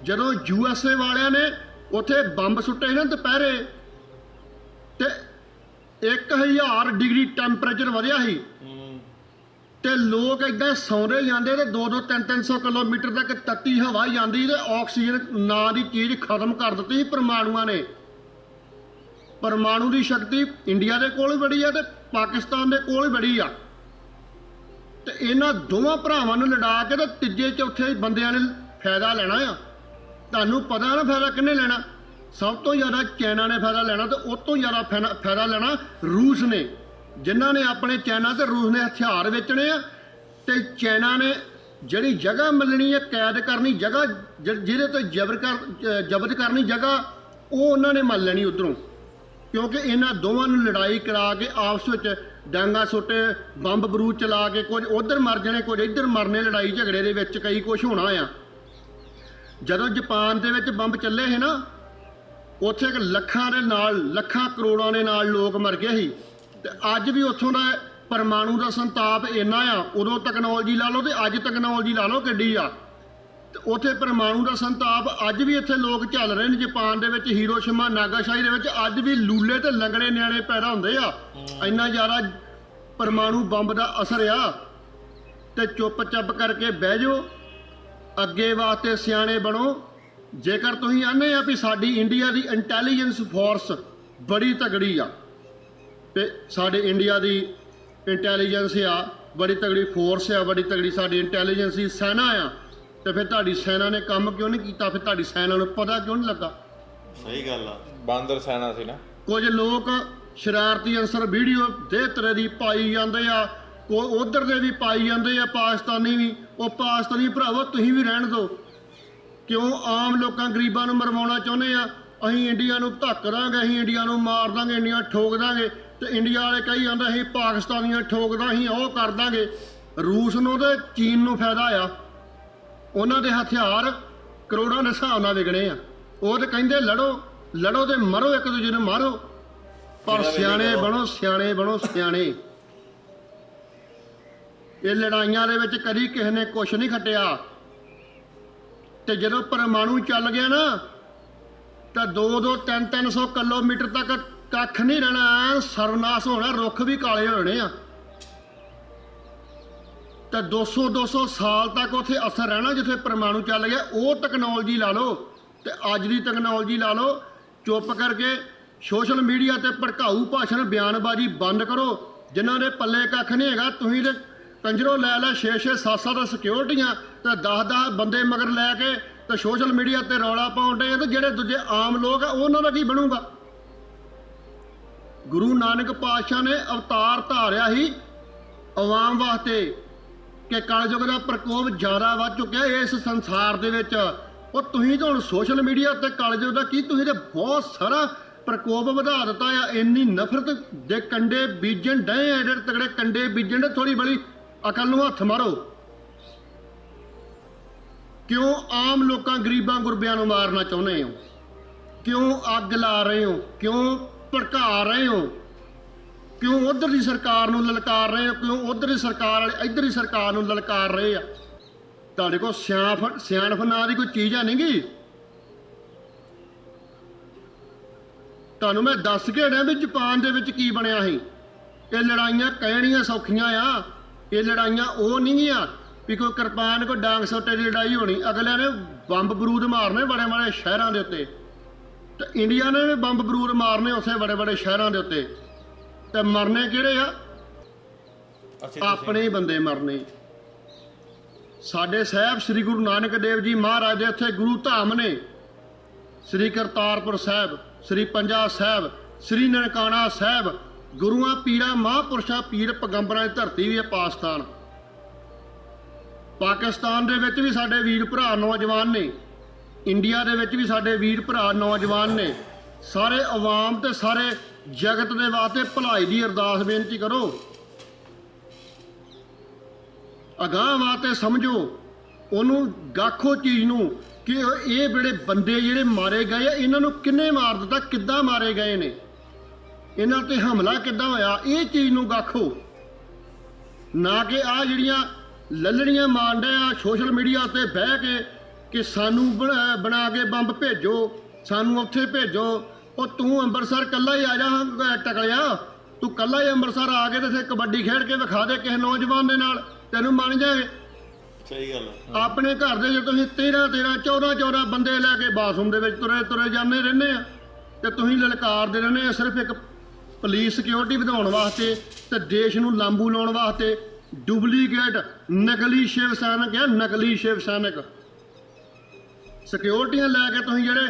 ਜਦੋਂ ਯੂਐਸਏ ਵਾਲਿਆਂ ਨੇ ਉੱਥੇ ਬੰਬ ਸੁੱਟੇ ਨਾ ਦੁਪਹਿਰੇ, ਤੇ 1000 ਡਿਗਰੀ ਟੈਂਪਰੇਚਰ ਵਧਿਆ ਸੀ। ਤੇ ਲੋਕ ਇਦਾਂ ਸੌਂਦੇ ਜਾਂਦੇ ਤੇ 2-2 3-300 ਕਿਲੋਮੀਟਰ ਤੱਕ ਤੱਤੀ ਹਵਾ ਜਾਂਦੀ ਤੇ ਆਕਸੀਜਨ ਨਾਂ ਦੀ ਚੀਜ਼ ਖਤਮ ਕਰ ਦਿੱਤੀ ਸੀ ਪਰਮਾਣੂਆਂ ਨੇ। ਪਰਮਾਣੂ ਦੀ ਸ਼ਕਤੀ ਇੰਡੀਆ ਦੇ ਕੋਲ ਵੀ ਬੜੀ ਆ ਤੇ ਪਾਕਿਸਤਾਨ ਦੇ ਕੋਲ ਵੀ ਬੜੀ ਆ। ਤੇ ਇਹਨਾਂ ਦੋਵਾਂ ਭਰਾਵਾਂ ਨੂੰ ਲੜਾ ਕੇ ਤੇ ਤੀਜੇ, ਚੌਥੇ ਬੰਦਿਆਂ ਨੇ ਫਾਇਦਾ ਲੈਣਾ ਆ। ਤੁਹਾਨੂੰ ਪਤਾ ਨਾ ਫਾਇਦਾ ਕਿੰਨੇ ਲੈਣਾ? ਸਭ ਤੋਂ ਜ਼ਿਆਦਾ ਚਾਈਨਾ ਨੇ ਫਾਇਦਾ ਲੈਣਾ ਤੇ ਉਸ ਤੋਂ ਜ਼ਿਆਦਾ ਫਾਇਦਾ- ਫਾਇਦਾ ਲੈਣਾ ਰੂਸ ਨੇ। ਜਿਨ੍ਹਾਂ ਨੇ ਆਪਣੇ ਚਾਈਨਾ ਤੇ ਰੂਸ ਨੇ ਹਥਿਆਰ ਵੇਚਣੇ ਆ ਤੇ ਚਾਈਨਾ ਨੇ ਜਿਹੜੀ ਜਗ੍ਹਾ ਮਿਲਣੀ ਹੈ, ਕੈਦ ਕਰਨੀ ਜਗ੍ਹਾ, ਜਿ- ਜਿਹਦੇ ਤੇ ਜ਼ਬਰ ਕਰ ਜ਼ਬਤ ਕਰਨੀ ਜਗ੍ਹਾ, ਉਹ ਉਹਨਾਂ ਨੇ ਮੰਨ ਲੈਣੀ ਉਧਰੋਂ। ਕਿਉਂਕਿ ਇਹਨਾਂ ਦੋਵਾਂ ਨੂੰ ਲੜਾਈ ਕਰਾ ਕੇ ਆਪਸ ਵਿੱਚ ਡਾਂਗਾ ਸੁੱਟੇ, ਬੰਬ ਬਰੂਦ ਚਲਾ ਕੇ ਕੁਝ ਉਧਰ ਮਰ ਜਾਣੇ, ਕੁਝ ਇੱਧਰ ਮਰਨੇ ਲੜਾਈ ਝਗੜੇ ਦੇ ਵਿੱਚ ਕਈ ਕੁਝ ਹੋਣਾ ਆ। ਜਦੋਂ ਜਾਪਾਨ ਦੇ ਵਿੱਚ ਬੰਬ ਚੱਲੇ ਹੈ ਨਾ, ਉੱਥੇ ਇੱਕ ਲੱਖਾਂ ਦੇ ਨਾਲ, ਲੱਖਾਂ ਕਰੋੜਾਂ ਦੇ ਨਾਲ ਲੋਕ ਮਰ ਗਏ ਸੀ। ਤੇ ਅੱਜ ਵੀ ਉੱਥੋਂ ਦਾ ਪਰਮਾਣੂ ਦਾ ਸੰਤਾਪ ਇੰਨਾ ਆ, ਉਦੋਂ ਟੈਕਨੋਲੋਜੀ ਲਾ ਲਓ ਤੇ ਅੱਜ ਟੈਕਨੋਲੋਜੀ ਲਾ ਲਓ ਕਿੱਡੀ ਆ। ਤੇ ਉੱਥੇ ਪਰਮਾਣੂ ਦਾ ਸੰਤਾਪ ਅੱਜ ਵੀ ਇੱਥੇ ਲੋਕ ਚੱਲ ਰਹੇ ਨੇ। ਜਾਪਾਨ ਦੇ ਵਿੱਚ ਹੀਰੋਸ਼ੀਮਾ ਨਾਗਾਸ਼ਾਈ ਦੇ ਵਿੱਚ ਅੱਜ ਵੀ ਲੂਲੇ ਤੇ ਲੰਗੜੇ ਨਿਆਣੇ ਪੈਦਾ ਹੁੰਦੇ ਆ। ਇੰਨਾ ਜ਼ਿਆਦਾ ਪਰਮਾਣੂ ਬੰਬ ਦਾ ਅਸਰ ਆ। ਤੇ ਚੁੱਪ-ਚੱਪ ਕਰਕੇ ਬਹਿ ਜਾਓ। ਅੱਗੇ ਵਾਸਤੇ ਸਿਆਣੇ ਬਣੋ। ਜੇਕਰ ਤੁਸੀਂ ਆਨੇ ਆ ਵੀ ਸਾਡੀ ਇੰਡੀਆ ਦੀ ਇੰਟੈਲੀਜੈਂਸ ਫੋਰਸ ਬੜੀ ਤਗੜੀ ਆ, ਤੇ ਸਾਡੇ ਇੰਡੀਆ ਦੀ ਇੰਟੈਲੀਜੈਂਸ ਆ, ਬੜੀ ਤਗੜੀ ਫੋਰਸ ਆ, ਬੜੀ ਤਗੜੀ ਸਾਡੀ ਇੰਟੈਲੀਜੈਂਸ ਦੀ ਸੈਨਾ ਆ ਤੇ ਫਿਰ ਤੁਹਾਡੀ ਸੈਨਾ ਨੇ ਕੰਮ ਕਿਉਂ ਨਹੀਂ ਕੀਤਾ? ਫਿਰ ਤੁਹਾਡੀ ਸੈਨਾ ਨੂੰ ਪਤਾ ਕਿਉਂ ਨਹੀਂ ਲੱਗਾ? ਸਹੀ ਗੱਲ ਆ। ਬਾਂਦਰ ਸੈਨਾ ਸੀ ਨਾ। ਕੁਝ ਲੋਕ ਸ਼ਰਾਰਤੀ ਅੰਸਰ ਵੀਡੀਓ ਦੇ ਤਰ੍ਹਾਂ ਦੀ ਪਾਈ ਜਾਂਦੇ ਆ ਕੋ ਉਧਰ ਦੇ ਵੀ ਪਾਈ ਜਾਂਦੇ ਆ ਪਾਕਿਸਤਾਨੀ ਵੀ। ਉਹ ਪਾਕਿਸਤਾਨੀ ਭਰਾਵੋ ਤੁਸੀਂ ਵੀ ਰਹਿਣ ਦਿਓ। ਕਿਉਂ ਆਮ ਲੋਕਾਂ ਗਰੀਬਾਂ ਨੂੰ ਮਰਵਾਉਣਾ ਚਾਹੁੰਦੇ ਆ? ਅਸੀਂ ਇੰਡੀਆ ਨੂੰ ਧੱਕ ਦਾਂਗੇ ਅਸੀਂ ਇੰਡੀਆ ਨੂੰ ਮਾਰ ਦਾਂਗੇ ਇੰਡੀਆ ਠੋਕ ਦਾਂਗੇ। ਤੇ ਇੰਡੀਆ ਵਾਲੇ ਕਹੀ ਜਾਂਦੇ ਅਸੀਂ ਪਾਕਿਸਤਾਨੀਆਂ ਠੋਕਦਾ ਅਸੀਂ ਉਹ ਕਰ ਦਾਂਗੇ। ਰੂਸ ਨੂੰ ਤੇ ਚੀਨ ਨੂੰ ਫਾਇਦਾ ਆ। ਉਹਨਾਂ ਦੇ ਹਥਿਆਰ ਕਰੋੜਾਂ ਦੇ ਹਿਸਾਬ ਨਾਲ ਵਿਕਣੇ ਆ। ਉਹ ਤੇ ਕਹਿੰਦੇ ਲੜੋ ਲੜੋ ਤੇ ਮਰੋ ਇੱਕ ਦੂਜੇ ਨੂੰ ਮਾਰੋ। ਪਰ ਸਿਆਣੇ। ਬਣੋ ਸਿਆਣੇ ਬਣੋ ਸਿਆਣੇ। ਇਹ ਲੜਾਈਆਂ ਦੇ ਵਿੱਚ ਕਦੀ ਕਿਸੇ ਨੇ ਕੁਛ ਨਹੀਂ ਖੱਟਿਆ। ਤੇ ਜਦੋਂ ਪਰਮਾਣੂ ਚੱਲ ਗਿਆ ਨਾ ਤਾਂ 2-2 3-300 ਕਿਲੋਮੀਟਰ ਤੱਕ ਕੱਖ ਨਹੀਂ ਰਹਿਣਾ ਐਨ ਸਰਵਨਾਸ਼ ਹੋਣਾ ਰੁੱਖ ਵੀ ਕਾਲੇ ਹੋਣੇ ਆ। ਤਾਂ 200-200 ਸਾਲ ਤੱਕ ਉੱਥੇ ਅਸਰ ਰਹਿਣਾ ਜਿੱਥੇ ਪਰਮਾਣੂ ਚੱਲ ਗਿਆ, ਉਹ ਟੈਕਨੋਲੋਜੀ ਲਾ ਲਓ ਤੇ ਅੱਜ ਦੀ ਟੈਕਨੋਲੋਜੀ ਲਾ ਲਓ, ਚੁੱਪ ਕਰਕੇ ਸੋਸ਼ਲ ਮੀਡੀਆ ਤੇ ਭੜਕਾਊ ਭਾਸ਼ਣ, ਬਿਆਨਬਾਜ਼ੀ ਬੰਦ ਕਰੋ, ਜਿਨ੍ਹਾਂ ਦੇ ਪੱਲੇ ਕੱਖ ਨਹੀਂ ਹੈਗਾ, ਤੁਸੀਂ ਤੇ ਕੰਜਰੋ ਲੈ ਲੈ 6-6 7-7 ਦਾ ਸਿਕਿਉਰਟੀਆਂ ਤੇ 10-10 ਬੰਦੇ ਮਗਰ ਲੈ ਕੇ ਤੇ ਸੋਸ਼ਲ ਮੀਡੀਆ ਤੇ ਰੌਲਾ ਪਾਉਂਦੇ ਆ ਤੇ ਜਿਹੜੇ ਦੂਜੇ ਆਮ ਲੋਕ ਆ, ਉਹਨਾਂ ਦਾ ਕੀ ਬਣੂਗਾ? ਗੁਰੂ ਨਾਨਕ ਪਾਤਸ਼ਾਹ ਨੇ ਅਵਤਾਰ ਧਾਰਿਆ ਹੀ ਆਵਾਮ ਵਾਸਤੇ। ਕਿ ਕਲਯੁਗ ਦਾ ਪ੍ਰਕੋਪ ਜ਼ਿਆਦਾ ਵੱਧ ਚੁੱਕਿਆ ਇਸ ਸੰਸਾਰ ਦੇ ਵਿੱਚ। ਉਹ ਤੁਸੀਂ ਤਾਂ ਹੁਣ ਸੋਸ਼ਲ ਮੀਡੀਆ ਤੇ ਕਲਯੁਗ ਦਾ ਕੀ ਤੁਸੀਂ ਤੇ ਬਹੁਤ ਸਾਰਾ ਪ੍ਰਕੋਪ ਵਧਾ ਦਿੱਤਾ ਆ। ਇੰਨੀ ਨਫ਼ਰਤ ਦੇ ਕੰਡੇ ਬੀਜਣ ਡਏ ਆ, ਜਿਹੜੇ ਤਗੜੇ ਕੰਡੇ ਬੀਜਣ ਦੇ ਥੋੜੀ ਬੜੀ ਅਕਲ ਨੂੰ ਹੱਥ ਮਾਰੋ। ਕਿਉਂ ਆਮ ਲੋਕਾਂ ਗਰੀਬਾਂ ਗੁਰਬਿਆਂ ਨੂੰ ਮਾਰਨਾ ਚਾਹੁੰਦੇ ਹੋ? ਕਿਉਂ ਅੱਗ ਲਾ ਰਹੇ ਹੋ? ਕਿਉਂ ਭੜਕਾ ਰਹੇ ਹੋ? ਕਿਉਂ ਉਧਰ ਦੀ ਸਰਕਾਰ ਨੂੰ ਲਲਕਾਰ ਰਹੇ ਹੋ? ਕਿਉਂ ਉਧਰ ਦੀ ਸਰਕਾਰ ਵਾਲੇ ਇੱਧਰ ਦੀ ਸਰਕਾਰ ਨੂੰ ਲਲਕਾਰ ਰਹੇ ਆ? ਤੁਹਾਡੇ ਕੋਲ ਸਿਆਣਪ ਸਿਆਣਫ ਨਾਂ ਦੀ ਕੋਈ ਚੀਜ਼ ਆ ਨਹੀਂਗੀ? ਤੁਹਾਨੂੰ ਮੈਂ ਦੱਸ ਕੇ ਹਟਿਆ ਵੀ ਜਾਪਾਨ ਦੇ ਵਿੱਚ ਕੀ ਬਣਿਆ ਸੀ। ਇਹ ਲੜਾਈਆਂ ਕਹਿਣੀਆਂ ਸੌਖੀਆਂ ਆ। ਇਹ ਲੜਾਈਆਂ ਉਹ ਨਹੀਂ ਆ ਵੀ ਕੋਈ ਕਿਰਪਾਨ, ਕੋਈ ਡਾਂਗ ਸੋਟੇ ਦੀ ਲੜਾਈ ਹੋਣੀ। ਅਗਲਿਆਂ ਨੇ ਬੰਬ ਬਰੂਦ ਮਾਰਨੇ ਬੜੇ ਬੜੇ ਸ਼ਹਿਰਾਂ ਦੇ ਉੱਤੇ। ਤੇ ਇੰਡੀਆ ਨੇ ਵੀ ਬੰਬ ਬਰੂਦ ਮਾਰਨੇ ਉਸੇ ਬੜੇ ਬੜੇ ਸ਼ਹਿਰਾਂ ਦੇ ਉੱਤੇ। ਤੇ ਮਰਨੇ ਕਿਹੜੇ ਆ? ਅਸੀਂ ਆਪਣੇ ਹੀ ਬੰਦੇ ਮਰਨੇ। ਸਾਡੇ ਸਾਹਿਬ ਸ੍ਰੀ ਗੁਰੂ ਨਾਨਕ ਦੇਵ ਜੀ ਮਹਾਰਾਜ ਦੇ ਇੱਥੇ ਗੁਰੂ ਧਾਮ ਨੇ। ਸ੍ਰੀ ਕਰਤਾਰਪੁਰ ਸਾਹਿਬ ਸ੍ਰੀ ਪੰਜਾ ਸਾਹਿਬ ਸ੍ਰੀ ਨਨਕਾਣਾ ਸਾਹਿਬ ਗੁਰੂਆਂ ਪੀਰਾਂ ਮਹਾਂਪੁਰਸ਼ਾਂ ਪੀਰ ਪਗੰਬਰਾਂ ਦੀ ਧਰਤੀ ਵੀ ਹੈ ਪਾਕਿਸਤਾਨ। ਪਾਕਿਸਤਾਨ ਦੇ ਵਿੱਚ ਵੀ ਸਾਡੇ ਵੀਰ ਭਰਾ ਨੌਜਵਾਨ ਨੇ। ਇੰਡੀਆ ਦੇ ਵਿੱਚ ਵੀ ਸਾਡੇ ਵੀਰ ਭਰਾ ਨੌਜਵਾਨ ਨੇ। ਸਾਰੇ ਆਵਾਮ ਤੇ ਸਾਰੇ ਜਗਤ ਦੇ ਵਾਸਤੇ ਭਲਾਈ ਦੀ ਅਰਦਾਸ ਬੇਨਤੀ ਕਰੋ। ਅਗਾਂਹ ਵਾਸਤੇ ਸਮਝੋ, ਉਹਨੂੰ ਗਾਖੋ ਚੀਜ਼ ਨੂੰ ਕਿ ਇਹ ਜਿਹੜੇ ਬੰਦੇ ਜਿਹੜੇ ਮਾਰੇ ਗਏ ਆ, ਇਹਨਾਂ ਨੂੰ ਕਿੰਨੇ ਮਾਰ ਦਿੱਤਾ, ਕਿੱਦਾਂ ਮਾਰੇ ਗਏ ਨੇ? ਇਹਨਾਂ ਤੇ ਹਮਲਾ ਕਿੱਦਾਂ ਹੋਇਆ? ਇਹ ਚੀਜ਼ ਨੂੰ ਗਾਖੋ। ਨਾ ਕਿ ਆ ਜਿਹੜੀਆਂ ਲੱਲੜੀਆਂ ਮਾਰਦੇ ਆ, ਸੋਸ਼ਲ ਮੀਡੀਆ ਤੇ ਬਹਿ ਕੇ ਕਿ ਸਾਨੂੰ ਬਣਾ ਬਣਾ ਕੇ ਬੰਬ ਭੇਜੋ, ਸਾਨੂੰ ਉੱਥੇ ਭੇਜੋ। ਉਹ ਤੂੰ ਅੰਮ੍ਰਿਤਸਰ ਕੱਲਾ ਹੀ ਆ ਜਾ ਅਹ ਟਕਲਿਆ। ਤੂੰ ਕੱਲਾ ਹੀ ਅੰਮ੍ਰਿਤਸਰ ਆ ਕੇ ਤੇ ਇੱਥੇ ਕਬੱਡੀ ਖੇਡ ਕੇ ਵਿਖਾ ਦੇ ਕਿਸੇ ਨੌਜਵਾਨ ਦੇ ਨਾਲ। ਤੈਨੂੰ ਮੰਨ ਜਾਗੇ ਸਹੀ ਗੱਲ ਆ। ਆਪਣੇ ਘਰ ਦੇ ਜੇ ਤੁਸੀਂ 13 13 14 14 ਬੰਦੇ ਲੈ ਕੇ ਬਾਥਰੂਮ ਦੇ ਵਿੱਚ ਤੁਰੇ ਤੁਰੇ ਜਾਂਦੇ ਰਹਿੰਦੇ ਆ। ਤੇ ਤੁਸੀਂ ਲਲਕਾਰਦੇ ਰਹਿੰਦੇ ਆ ਸਿਰਫ ਇੱਕ ਪੁਲਿਸ ਸਿਕਿਉਰਿਟੀ ਵਧਾਉਣ ਵਾਸਤੇ ਤੇ ਦੇਸ਼ ਨੂੰ ਲਾਂਬੂ ਲਾਉਣ ਵਾਸਤੇ। ਡੁਪਲੀਕੇਟ ਨਕਲੀ ਸ਼ਿਵ ਸੈਨਿਕ ਆ ਨਕਲੀ ਸ਼ਿਵ ਸੈਨਿਕ। ਸਿਕਿਉਰਿਟੀਆਂ ਲੈ ਕੇ ਤੁਸੀਂ ਜਿਹੜੇ